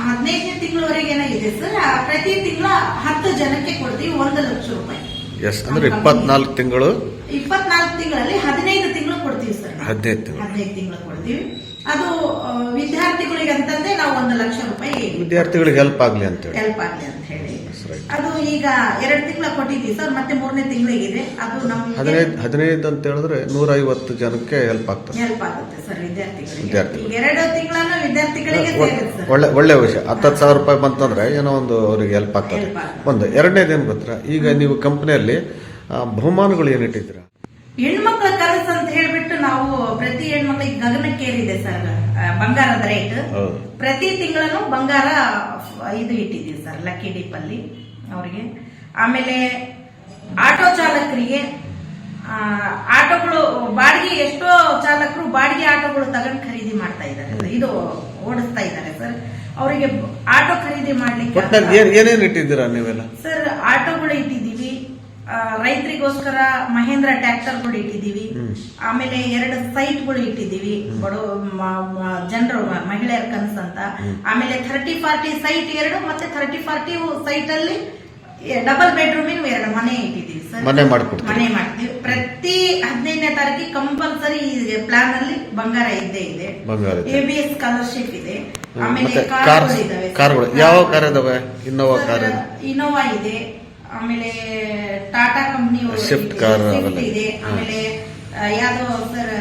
Speaker 1: ಹದಿನೈದನೇ ತಿಂಗಳವರೆಗೆ ಇದೆ ಸರ್. ಪ್ರತಿ ತಿಂಗಳ ಹತ್ತು ಜನಕ್ಕೆ ಕೊಡ್ತೀವಿ ಒಂದು ಲಕ್ಷ ರೂಪಾಯಿ.
Speaker 2: ಎಸ್ ಅಂದ್ರೆ ಇಪ್ಪತ್ನಾಲ್ಕು ತಿಂಗಳು?
Speaker 1: ಇಪ್ಪತ್ನಾಲ್ಕು ತಿಂಗಳಲ್ಲಿ ಹದಿನೈದು ತಿಂಗಳು ಕೊಡ್ತೀವಿ ಸರ್
Speaker 2: ಹದಿನೈದು ತಿಂಗಳು.
Speaker 1: ಹದಿನೈದು ತಿಂಗಳು ಕೊಡ್ತೀವಿ. ಅದು ವಿದ್ಯಾರ್ಥಿಗಳಿಗೆ ಅಂತಂದ್ರೆ ನಾವು ಒಂದು ಲಕ್ಷ ರೂಪಾಯಿ
Speaker 2: ವಿದ್ಯಾರ್ಥಿಗಳಿಗೆ ಹೆಲ್ಪ್ ಆಗ್ಲಿ ಅಂತೇಳಿ
Speaker 1: ಹೆಲ್ಪ್ ಆಗ್ಲಿ ಅಂತ ಹೇಳಿ. ಅದು ಈಗ ಎರಡು ತಿಂಗಳ ಕೊಟ್ಟಿದ್ದೀವಿ ಸರ್ ಮತ್ತೆ ಮೂರನೇ ತಿಂಗಳಿಗಿದೆ. ಅದು ನಮ್ಗೆ
Speaker 2: ಹದಿನೈದು ಹದಿನೈದು ಅಂತ ಹೇಳಿದ್ರೆ ನೂರ ಐವತ್ತು ಜನಕ್ಕೆ ಹೆಲ್ಪ್ ಆಗ್ತದೆ.
Speaker 1: ಹೆಲ್ಪ್ ಆಗುತ್ತೆ ಸರ್ ವಿದ್ಯಾರ್ಥಿಗಳಿಗೆ.
Speaker 2: ವಿದ್ಯಾರ್ಥಿಗಳು.
Speaker 1: ಈಗ ಎರಡು ತಿಂಗಳನ್ನು ವಿದ್ಯಾರ್ಥಿಗಳಿಗೆ ಸೇರುತ್ತೆ ಸರ್.
Speaker 2: ಒಳ್ಳೆ ಒಳ್ಳೆ ವಿಷಯ. ಹತ್ತತ್ತು ಸಾವಿರ ರೂಪಾಯಿ ಬಂತಂದ್ರೆ ಏನೋ ಒಂದು ಅವರಿಗೆ ಹೆಲ್ಪ್ ಆಗ್ತದೆ.
Speaker 1: ಒಂದು ಆಗ್ತದೆ.
Speaker 2: ಒಂದು ಗೊತ್ತ ಗೊತ್ತಾ? ಈಗ ನೀವು ಕಂಪ್ನಿಯಲ್ಲಿ ಬಹುಮಾನಗಳು ಏನಿಟ್ಟಿದ್ದೀರಾ
Speaker 1: ಹೆಣ್ಮಕ್ಳ ಕನಸು ಅಂತ ಹೇಳ್ಬಿಟ್ಟು ನಾವು ಪ್ರತಿ ಹೆಣ್ಮಕ್ಳಿಗೆ ಗಗನಕ್ಕೇರಿದೆ ಸರ್. ಬಂಗಾರದ ರೇಟ್. ಪ್ರತಿ ತಿಂಗಳನು ಬಂಗಾರ ಇದು ಇಟ್ಟಿದ್ದೀವಿ ಸರ್ ಲಕ್ಕಿ ಡಿಪ್ ಅಲ್ಲಿ ಅವರಿಗೆ. ಆಮೇಲೆ ಆಟೋ ಚಾಲಕರಿಗೆ ಆಟೋಗಳು ಬಾಡಿಗೆ ಎಷ್ಟೋ ಚಾಲಕರು ಬಾಡಿಗೆ ಆಟೋಗಳು ತಗೊಂಡು ಖರೀದಿ ಮಾಡ್ತಾ ಇದ್ದಾರೆ ಇದು ಓಡಿಸ್ತಾ ಇದ್ದಾರೆ ಸರ್ ಅವರಿಗೆ ಆಟೋ ಖರೀದಿ ಮಾಡ್ಲಿಕ್ಕೆ
Speaker 2: ಇಟ್ಟಿದ್ದೀರಾ ನೀವೆಲ್ಲ?
Speaker 1: ಸರ್ ಆಟೋಗಳು ಇಟ್ಟಿದ್ದೀವಿ. ಆ, ರೈತರಿಗೋಸ್ಕರ ಮಹೇಂದ್ರ ಟ್ರ್ಯಾಕ್ಟರ್ಗಳು ಇಟ್ಟಿದ್ದೀವಿ. ಆಮೇಲೆ ಎರಡು ಸೈಟ್ಗಳು ಇಟ್ಟಿದ್ದೀವಿ. ಬಡ ಜನರು ಮಹಿಳೆಯರ ಕನಸು ಅಂತ. ಆಮೇಲೆ ಥರ್ಟಿ ಫಾರ್ಟಿ ಸೈಟ್ ಎರಡು ಮತ್ತೆ ಥರ್ಟಿ ಫಾರ್ಟಿ ಸೈಟ್ ಅಲ್ಲಿ ಡಬಲ್ ಬೆಡ್ರೂಮಿನ ಎರಡು ಮನೆ ಇಟ್ಟಿದ್ದೀವಿ ಸರ್.
Speaker 2: ಮನೆ
Speaker 1: ಮಾಡ್ತೀವಿ. ಪ್ರತಿ ಹದಿನೈದನೇ ತಾರೀಕಿಗೆ ಕಂಪಲ್ಸರಿ ಈ ಪ್ಲಾನ್ ಅಲ್ಲಿ ಬಂಗಾರ ಇದ್ದೇ ಇದೆ. ಎ ಬಿ ಎಸ್ ಸ್ಕಾಲರ್ಶಿಪ್ ಇದೆ. ಆಮೇಲೆ
Speaker 2: ಮತ್ತೆ ಕಾರ್
Speaker 1: ಕಾರ್ಗಳು ಇದಾವೆ
Speaker 2: ಕಾರ್ಗಳು ಯಾವ ಕಾರ್ ಇದಾವೆ? ಇನ್ನೋವಾ ಕಾರ್ ಇದೆ.
Speaker 1: ಇನೋವಾ ಇದೆ. ಆಮೇಲೆ ಟಾಟಾ ಕಂಪ್ನಿ
Speaker 2: ಶಿಫ್ಟ್ ಕಾರ್
Speaker 1: ಇದೆ. ಆಮೇಲೆ ಯಾವ್ದೋ ಸರ್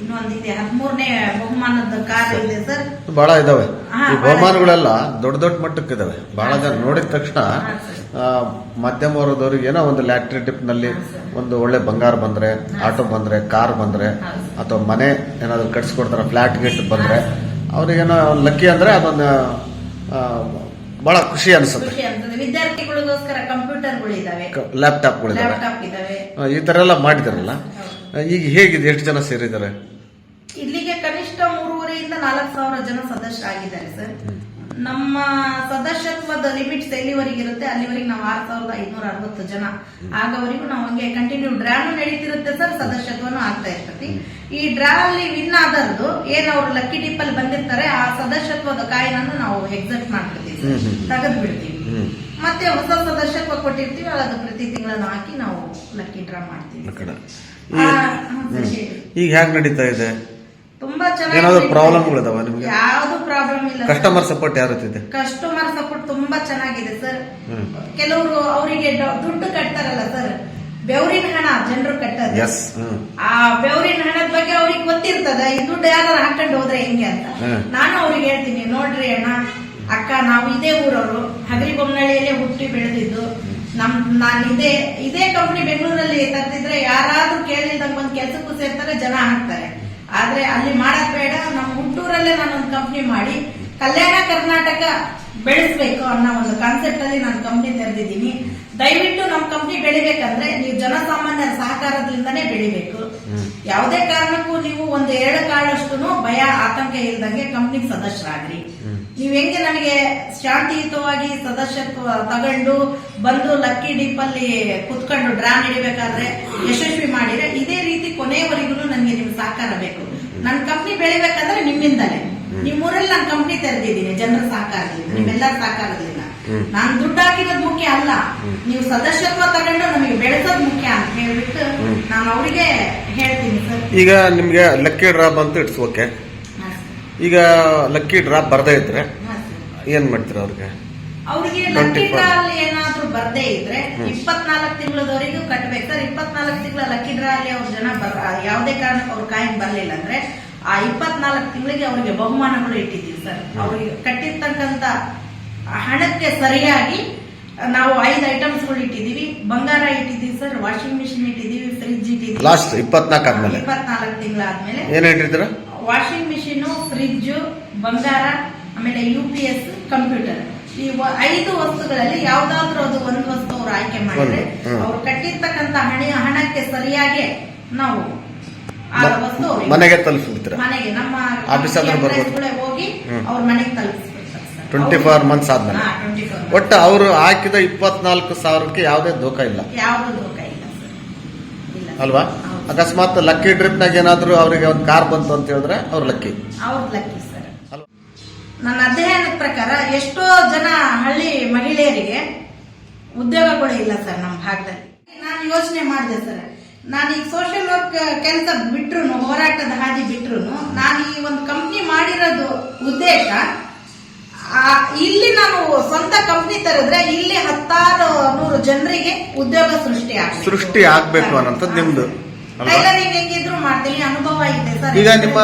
Speaker 1: ಇನ್ನೊಂದಿದೆ ಹದಿಮೂರನೇ ಬಹುಮಾನದ ಕಾರ್ ಇದೆ ಸರ್.
Speaker 2: ಬಹಳ ಇದಾವೆ. ಈ ಬಹುಮಾನಗಳೆಲ್ಲ ದೊಡ್ಡ ದೊಡ್ಡ ಮಟ್ಟಕ್ಕೆ ಇದಾವೆ. ಬಹಳ ಜನ ನೋಡಿದ ತಕ್ಷಣ ಮಧ್ಯಮ ವರ್ಗದವ್ರಿಗೆ ಏನೋ ಒಂದು ಲ್ಯಾಟ್ರಿ
Speaker 1: ಟಿಪ್ನಲ್ಲಿ
Speaker 2: ಒಂದು ಒಳ್ಳೆ ಬಂಗಾರ ಬಂದ್ರೆ ಆಟೋ ಬಂದ್ರೆ ಕಾರ್ ಬಂದ್ರೆ ಅಥವಾ ಮನೆ ಏನಾದ್ರು ಕಟ್ಸ್ಕೊಡ್ತಾರೆ ಫ್ಲಾಟ್ ಗೇಟ್ ಬಂದ್ರೆ ಅವ್ರಿಗೇನೋ ಲಕ್ಕಿ ಅಂದ್ರೆ ಅದೊಂದು ಬಹಳ ಖುಷಿ ಅನ್ಸುತ್ತೆ.
Speaker 1: ವಿದ್ಯಾರ್ಥಿಗಳಿಗೋಸ್ಕರ
Speaker 2: ಲ್ಯಾಪ್ಟಾಪ್ಗಳಿದಾವೆ ಈ ತರ ಎಲ್ಲ ಮಾಡಿದಾರಲ್ಲ? ಈಗ ಹೇಗಿದೆ ಎಷ್ಟು ಜನ ಸೇರಿದ್ದಾರೆ?
Speaker 1: ಇಲ್ಲಿಗೆ ಕನಿಷ್ಠ ಮೂರುವರೆಯಿಂದ ನಾಲ್ಕು ಸಾವಿರ ಜನ ಸದಸ್ಯರಾಗಿದ್ದಾರೆ ಸರ್. ನಮ್ಮ ಸದಸ್ಯತ್ವದ ಲಿಮಿಟ್ಸ್ ಎಲ್ಲಿವರೆಗೆ ಇರುತ್ತೆ ಅಲ್ಲಿವರೆಗೆ ನಾವು ಆರು ಸಾವಿರದ ಐನೂರ ಅರವತ್ತು ಜನ ಆಗವರೆಗೂ ನಾವು ಹಂಗೆ ಕಂಟಿನ್ಯೂ ಡ್ರಾನು ನಡೀತಿರುತ್ತೆ ಸರ್ ಸದಸ್ಯತ್ವನು ಆಗ್ತಾ ಇರ್ತೈತಿ. ಈ ಡ್ರಾ ಅಲ್ಲಿ ವಿನ್ ಆದರ್ದು ಏನ್ ಅವ್ರು ಲಕ್ಕಿ ಟೀಪಲ್ಲಿ ಅಲ್ಲಿ ಬಂದಿರ್ತಾರೆ ಆ ಸದಸ್ಯತ್ವದ ಕಾಯಿನನ್ನು ನಾವು ಎಕ್ಸೆಪ್ಟ್ ಮಾಡ್ಬಿಡ್ತೀವಿ. ತೆಗೆದು ಬಿಡ್ತೀವಿ ಮತ್ತೆ ಹೊಸ ಸದಸ್ಯತ್ವ ಕೊಟ್ಟಿರ್ತೀವಿ ಅದು ಪ್ರತಿ ತಿಂಗಳನ್ನು ಹಾಕಿ ನಾವು ಲಕ್ಕಿ ಡ್ರಾ ಮಾಡ್ತೀವಿ.
Speaker 2: ಈಗ ಹ್ಯಾಂಗ್ ನಡೀತಾ ಇದೆ?
Speaker 1: ತುಂಬಾ
Speaker 2: ಏನಾದ್ರು ಪ್ರಾಬ್ಲಮ್ಗಳಿದಾವ ನಿಮ್ಗೆ?
Speaker 1: ಯಾವ್ದು ಪ್ರಾಬ್ಲಮ್ ಇಲ್ಲ
Speaker 2: ಕಸ್ಟಮರ್ ಸಪೋರ್ಟ್ ಯಾವ ರೀತಿ ಇದೆ?
Speaker 1: ಕಸ್ಟಮರ್ ಸಪೋರ್ಟ್ ತುಂಬಾ ಚೆನ್ನಾಗಿದೆ ಸರ್. ಕೆಲವರು ಅವರಿಗೆ ದುಡ್ಡು ಕಟ್ತಾರಲ್ಲ ಸರ್. ಬೆವರಿನ ಹಣ ಜನರು ಕಟ್ಟದ.
Speaker 2: ಎಸ್
Speaker 1: ಆ ಬೆವರಿನ ಹಣದ ಬಗ್ಗೆ ಅವ್ರಿಗೆ ಗೊತ್ತಿರ್ತದ. ಈ ದುಡ್ಡು ಯಾರು ಹಾಕೊಂಡು ಹೋದ್ರೆ ಹೆಂಗೆ ಅಂತ. ನಾನು ಅವ್ರಿಗೆ ಹೇಳ್ತೀನಿ ನೋಡ್ರಿ ಅಣ್ಣ ಅಕ್ಕ ನಾವು ಇದೇ ಊರವರು. ಹಗರಿಬೊಮ್ಮನಹಳ್ಳಿಯಲ್ಲೇ ಹುಟ್ಟಿ ಬೆಳೆದಿದ್ದು. ನಮ್ ನಾನು ಇದೇ ಇದೇ ಕಂಪ್ನಿ ಬೆಂಗಳೂರಲ್ಲಿ ತರ್ತಿದ್ರೆ ಯಾರಾದ್ರೂ ಕೇಳಿಲ್ದಂಗ್ ಬಂದ್ ಕೆಲ್ಸಕ್ಕೂ ಸೇರ್ತಾರೆ ಜನ ಹಾಕ್ತಾರೆ. ಆದ್ರೆ ಅಲ್ಲಿ ಮಾಡಕ್ ಬೇಡ ನಮ್ಮ ಹುಟ್ಟೂರಲ್ಲೇ ನಾನೊಂದು ಕಂಪ್ನಿ ಮಾಡಿ ಕಲ್ಯಾಣ ಕರ್ನಾಟಕ ಬೆಳೆಸ್ಬೇಕು ಅನ್ನೋ ಒಂದು ಕಾನ್ಸೆಪ್ಟ್ ಅಲ್ಲಿ ನಾನು ಕಂಪ್ನಿ ತೆರೆದಿದ್ದೀನಿ. ದಯವಿಟ್ಟು ನಮ್ಮ ಕಂಪ್ನಿ ಬೆಳಿಬೇಕಂದ್ರೆ ನೀವು ಜನಸಾಮಾನ್ಯರ ಸಹಕಾರದಿಂದನೇ ಬೆಳಿಬೇಕು. ಯಾವುದೇ ಕಾರಣಕ್ಕೂ ನೀವು ಒಂದು ಎರಡು ಕಾಳಷ್ಟು ಭಯ ಆತಂಕ ಇಲ್ದಂಗೆ ಕಂಪ್ನಿ ಸದಸ್ಯರಾಗ್ರಿ. ನೀವ್ ಹೆಂಗೆ ನನಗೆ ಶಾಂತಿಯುತವಾಗಿ ಸದಸ್ಯತ್ವ ತಗೊಂಡು ಬಂದು ಲಕ್ಕಿ ಡೀಪ್ ಅಲ್ಲಿ ಕುತ್ಕೊಂಡು ಡ್ರಾ ನಡಿಬೇಕಾದ್ರೆ ಯಶಸ್ವಿ ಮಾಡಿದ್ರೆ ಇದೇ ರೀತಿ ಕೊನೆಯವರೆಗೂ ನನಗೆ ನಿಮ್ ಸಹಕಾರ ಬೇಕು ನನ್ನ ಕಂಪ್ನಿ ಬೆಳಿಬೇಕಂದ್ರೆ ನಿಮ್ಮಿಂದಲೇ. ನಿಮ್ಮೂರಲ್ಲಿ ನಾನು ಕಂಪ್ನಿ ತೆರೆದಿದ್ದೀನಿ ಜನರ ಸಹಕಾರದಿಂದ. ನಿಮ್ಮೆಲ್ಲರ ಸಹಕಾರದಿಂದ. ನಾನು ದುಡ್ಡು ಹಾಕಿರೋದು ಮುಖ್ಯ ಅಲ್ಲ. ನೀವು ಸದಸ್ಯತ್ವ ತಗೊಂಡು ನಮಗೆ ಬೆಳೆಸೋದ್ ಮುಖ್ಯ ಅಂತ ಹೇಳ್ಬಿಟ್ಟು ನಾನು ಅವರಿಗೆ ಹೇಳ್ತೀನಿ ಸರ್.
Speaker 2: ಈಗ ನಿಮ್ಗೆ ಲಕ್ಕಿ ಡ್ರಾಪ್ ಅಂತ ಇಟ್ಸ್ ಓಕೆ. ಈಗ ಲಕ್ಕಿ ಡ್ರಾಪ್ ಬರ್ದೇ ಇದ್ರೆ. ಏನ್ ಮಾಡ್ತೀರ ಅವ್ರಿಗೆ?
Speaker 1: ಅವ್ರಿಗೆ ಲಕ್ಕಿ ಡ್ರಾ ಅಲ್ಲಿ ಏನಾದ್ರೂ ಬರ್ದೇ ಇದ್ರೆ ಇಪ್ಪತ್ನಾಲ್ಕು ತಿಂಗಳವರೆಗೂ ಕಟ್ಬೇಕು. ಸರ್ ಇಪ್ಪತ್ನಾಲ್ಕು ತಿಂಗಳ ಲಕ್ಕಿ ಡ್ರಾ ಅಲ್ಲಿ ಅವ್ರ ಜನ ಬರ್ ಯಾವುದೇ ಕಾರಣಕ್ಕೆ ಅವ್ರ ಕಾಯಿನ್ ಬರಲಿಲ್ಲ ಅಂದ್ರೆ ಆ ಇಪ್ಪತ್ನಾಲ್ಕು ತಿಂಗಳಿಗೆ ಅವರಿಗೆ ಬಹುಮಾನಗಳು ಇಟ್ಟಿದ್ದೀವಿ ಸರ್. ಅವ್ರಿಗೆ ಕಟ್ಟಿರ್ತಕ್ಕಂತ ಹಣಕ್ಕೆ ಸರಿಯಾಗಿ ನಾವು ಐದು ಐಟಮ್ಸ್ಗಳು ಇಟ್ಟಿದ್ದೀವಿ. ಬಂಗಾರ ಇಟ್ಟಿದ್ದೀವಿ ಸರ್ ವಾಷಿಂಗ್ ಮಿಷಿನ್ ಇಟ್ಟಿದ್ದೀವಿ ಫ್ರಿಡ್ಜ್ ಇಟ್ಟಿದ್ದೀವಿ.
Speaker 2: ಲಾಸ್ಟ್ ಇಪ್ಪತ್ನಾಲ್ಕು ಆದ್ಮೇಲೆ.
Speaker 1: ಇಪ್ಪತ್ನಾಲ್ಕು ತಿಂಗಳಾದ್ಮೇಲೆ.
Speaker 2: ಏನ್ ಇಟ್ಟಿದ್ದೀರಾ
Speaker 1: ವಾಷಿಂಗ್ ಮಿಷಿನ್ ಫ್ರಿಜ್ ಬಂಗಾರ ಆಮೇಲೆ ಯು ಪಿ ಎಸ್ ಕಂಪ್ಯೂಟರ್ ಈ ಐದು ವಸ್ತುಗಳಲ್ಲಿ ಯಾವ್ದಾದ್ರು ಅದು ಒಂದು ವಸ್ತು ಅವ್ರು ಆಯ್ಕೆ ಮಾಡಿದ್ರೆ. ಅವ್ರು ಕಟ್ಟಿರ್ತಕ್ಕಂತ ಹಣ ಹಣಕ್ಕೆ ಸರಿಯಾಗಿ ನಾವು ಆ ವಸ್ತು
Speaker 2: ಮನೆಗೆ ತಲುಪಿಸ್ಬಿಡ್ತಾರೆ
Speaker 1: ಮನೆಗೆ ನಮ್ಮ
Speaker 2: ಆಫೀಸ್
Speaker 1: ಹೋಗಿ. ಅವ್ರ ಮನೆಗೆ ತಲುಪಿಸ್ಬಿಡ್ತಾರೆ.
Speaker 2: ಟ್ವೆಂಟಿ ಫೋರ್ ಮಂತ್ಸ್ ಆದ್ಮೇಲೆ
Speaker 1: ಹಾ, 24 months.
Speaker 2: ಒಟ್ಟು ಅವರು ಹಾಕಿದ ಇಪ್ಪತ್ನಾಲ್ಕು ಸಾವಿರಕ್ಕೆ ಯಾವುದೇ ದೋಖ ಇಲ್ಲ
Speaker 1: ಯಾವುದೇ ದೋಖ ಇಲ್ಲ.
Speaker 2: ಅಲ್ವಾ. ಅಕಸ್ಮಾತ್ ಲಕ್ಕಿ ಡ್ರಿಪ್ನಾಗ ಏನಾದರೂ ಅವರಿಗೆ ಒಂದು ಕಾರ್ ಬಂತು ಅಂತ ಹೇಳಿದ್ರೆ ಅವ್ರು ಲಕ್ಕಿ.
Speaker 1: ಅವ್ರ ಲಕ್ಕಿ ಸರ್. ನನ್ನ ಅಧ್ಯಯನದ ಪ್ರಕಾರ ಎಷ್ಟೋ ಜನ ಹಳ್ಳಿ ಮಹಿಳೆಯರಿಗೆ ಉದ್ಯೋಗಗಳು ಇಲ್ಲ ಸರ್ ನಮ್ಮ ಭಾಗದಲ್ಲಿ. ನಾನು ಯೋಚನೆ ಮಾಡಿದೆ ಸರ್. ನಾನು ಈ ಸೋಷಿಯಲ್ ವರ್ಕ್ ಕೆಲಸ ಬಿಟ್ರು ಹೋರಾಟದ ಹಾದಿ ಬಿಟ್ರು ನಾನು ಈ ಒಂದು ಕಂಪ್ನಿ ಮಾಡಿರೋದು ಉದ್ದೇಶ ಆ, ಇಲ್ಲಿ ನಾನು ಸ್ವಂತ ಕಂಪ್ನಿ ತೆರೆದ್ರೆ ಇಲ್ಲಿ ಹತ್ತಾರು ನೂರು ಜನರಿಗೆ ಉದ್ಯೋಗ ಸೃಷ್ಟಿ ಆಗ್ಬೇಕು.
Speaker 2: ಸೃಷ್ಟಿ ಆಗ್ಬೇಕು ಅನ್ನೋಂಥದ್ದು ನಿಮ್ದು?
Speaker 1: ಟೈಲರಿಂಗ್ ಹೆಂಗಿದ್ರು ಮಾಡ್ತೀನಿ ಅನುಭವ ಇದೆ ಸರ್.
Speaker 2: ಈಗ ನಿಮ್ಮ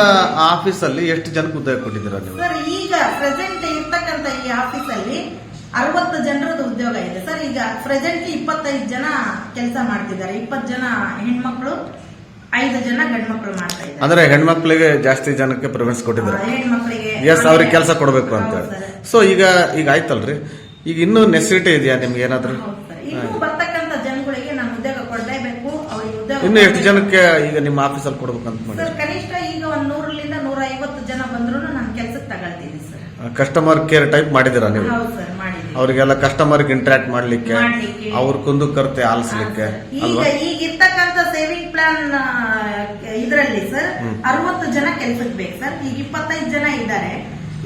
Speaker 2: ಆಫೀಸಲ್ಲಿ ಎಷ್ಟು ಜನಕ್ಕೆ ಉದ್ಯೋಗ ಕೊಟ್ಟಿದ್ದೀರಾ ನೀವು?
Speaker 1: ಸರ್ ಈಗ ಪ್ರೆಸೆಂಟ್ ಇರ್ತಕ್ಕಂತ ಈ ಆಫೀಸಲ್ಲಿ ಅರವತ್ತು ಜನರದ ಉದ್ಯೋಗ ಇದೆ. ಸರ್ ಈಗ ಪ್ರೆಸೆಂಟ್ ಇಪ್ಪತ್ತೈದು ಜನ ಕೆಲಸ ಮಾಡ್ತಿದ್ದಾರೆ. ಇಪ್ಪತ್ತು ಜನ ಹೆಣ್ಮಕ್ಳು ಐದು ಜನ ಗಂಡ್ಮಕ್ಳು ಮಾಡ್ತಾ ಇದ್ದಾರೆ.
Speaker 2: ಅಂದ್ರೆ ಹೆಣ್ಮಕ್ಳಿಗೆ ಜಾಸ್ತಿ ಜನಕ್ಕೆ ಪ್ರಿಫರೆನ್ಸ್ ಕೊಟ್ಟಿದ್ದಾರೆ?
Speaker 1: ಹೆಣ್ಮಕ್ಳಿಗೆ
Speaker 2: ಎಸ್ ಅವ್ರಿಗೆ ಕೆಲಸ ಕೊಡಬೇಕು ಅಂತ. ಸೊ ಈಗ ಈಗ ಆಯ್ತಲ್ರಿ? ಈಗ ಇನ್ನೂ ನೆಸಿಟಿ ಇದೆಯಾ ನಿಮ್ಗೆ ಏನಾದ್ರು?
Speaker 1: ಹೌದು ಸರ್. ಇನ್ನೂ ಬರ್ತಕ್ಕಂತ
Speaker 2: ಇನ್ನು ಎಷ್ಟು ಜನಕ್ಕೆ ಈಗ ನಿಮ್ಮ ಆಫೀಸಲ್ಲಿ ಕೊಡ್ಬೇಕಂತ ಮಾಡಿ
Speaker 1: ಸರ್ ಕನಿಷ್ಠ ಈಗ ಒಂದ್ ನೂರರಿಂದ ನೂರ ಐವತ್ತು ಜನ ಬಂದ್ರು ನಾನು ಕೆಲಸಕ್ಕೆ ತಗೊಳ್ತೀನಿ ಸರ್.
Speaker 2: ಕಸ್ಟಮರ್ ಕೇರ್ ಟೈಪ್ ಮಾಡಿದಿರಾ ನೀವು?
Speaker 1: ಹೌದು ಸರ್ ಮಾಡಿದ್ದೀನಿ
Speaker 2: ಅವರಿಗೆಲ್ಲ ಕಸ್ಟಮರ್ ಇಂಟ್ರಾಕ್ಟ್ ಮಾಡ್ಲಿಕ್ಕೆ
Speaker 1: ಮಾಡ್ಲಿಕ್ಕೆ.
Speaker 2: ಅವ್ರ ಕುಂದು ಕರ್ತೆ ಆಲಿಸ್ಲಿಕ್ಕೆ
Speaker 1: ಈಗ
Speaker 2: ಅಲ್ವಾ?
Speaker 1: ಈಗ ಇರ್ತಕ್ಕಂತ ಸೇವಿಂಗ್ ಪ್ಲಾನ್ ಇದರಲ್ಲಿ ಸರ್ ಅರವತ್ತು ಜನ ಕೆಲ್ಸಕ್ಕೆ ಬೇಕು ಸರ್. ಈಗ ಇಪ್ಪತ್ತೈದು ಜನ ಇದ್ದಾರೆ.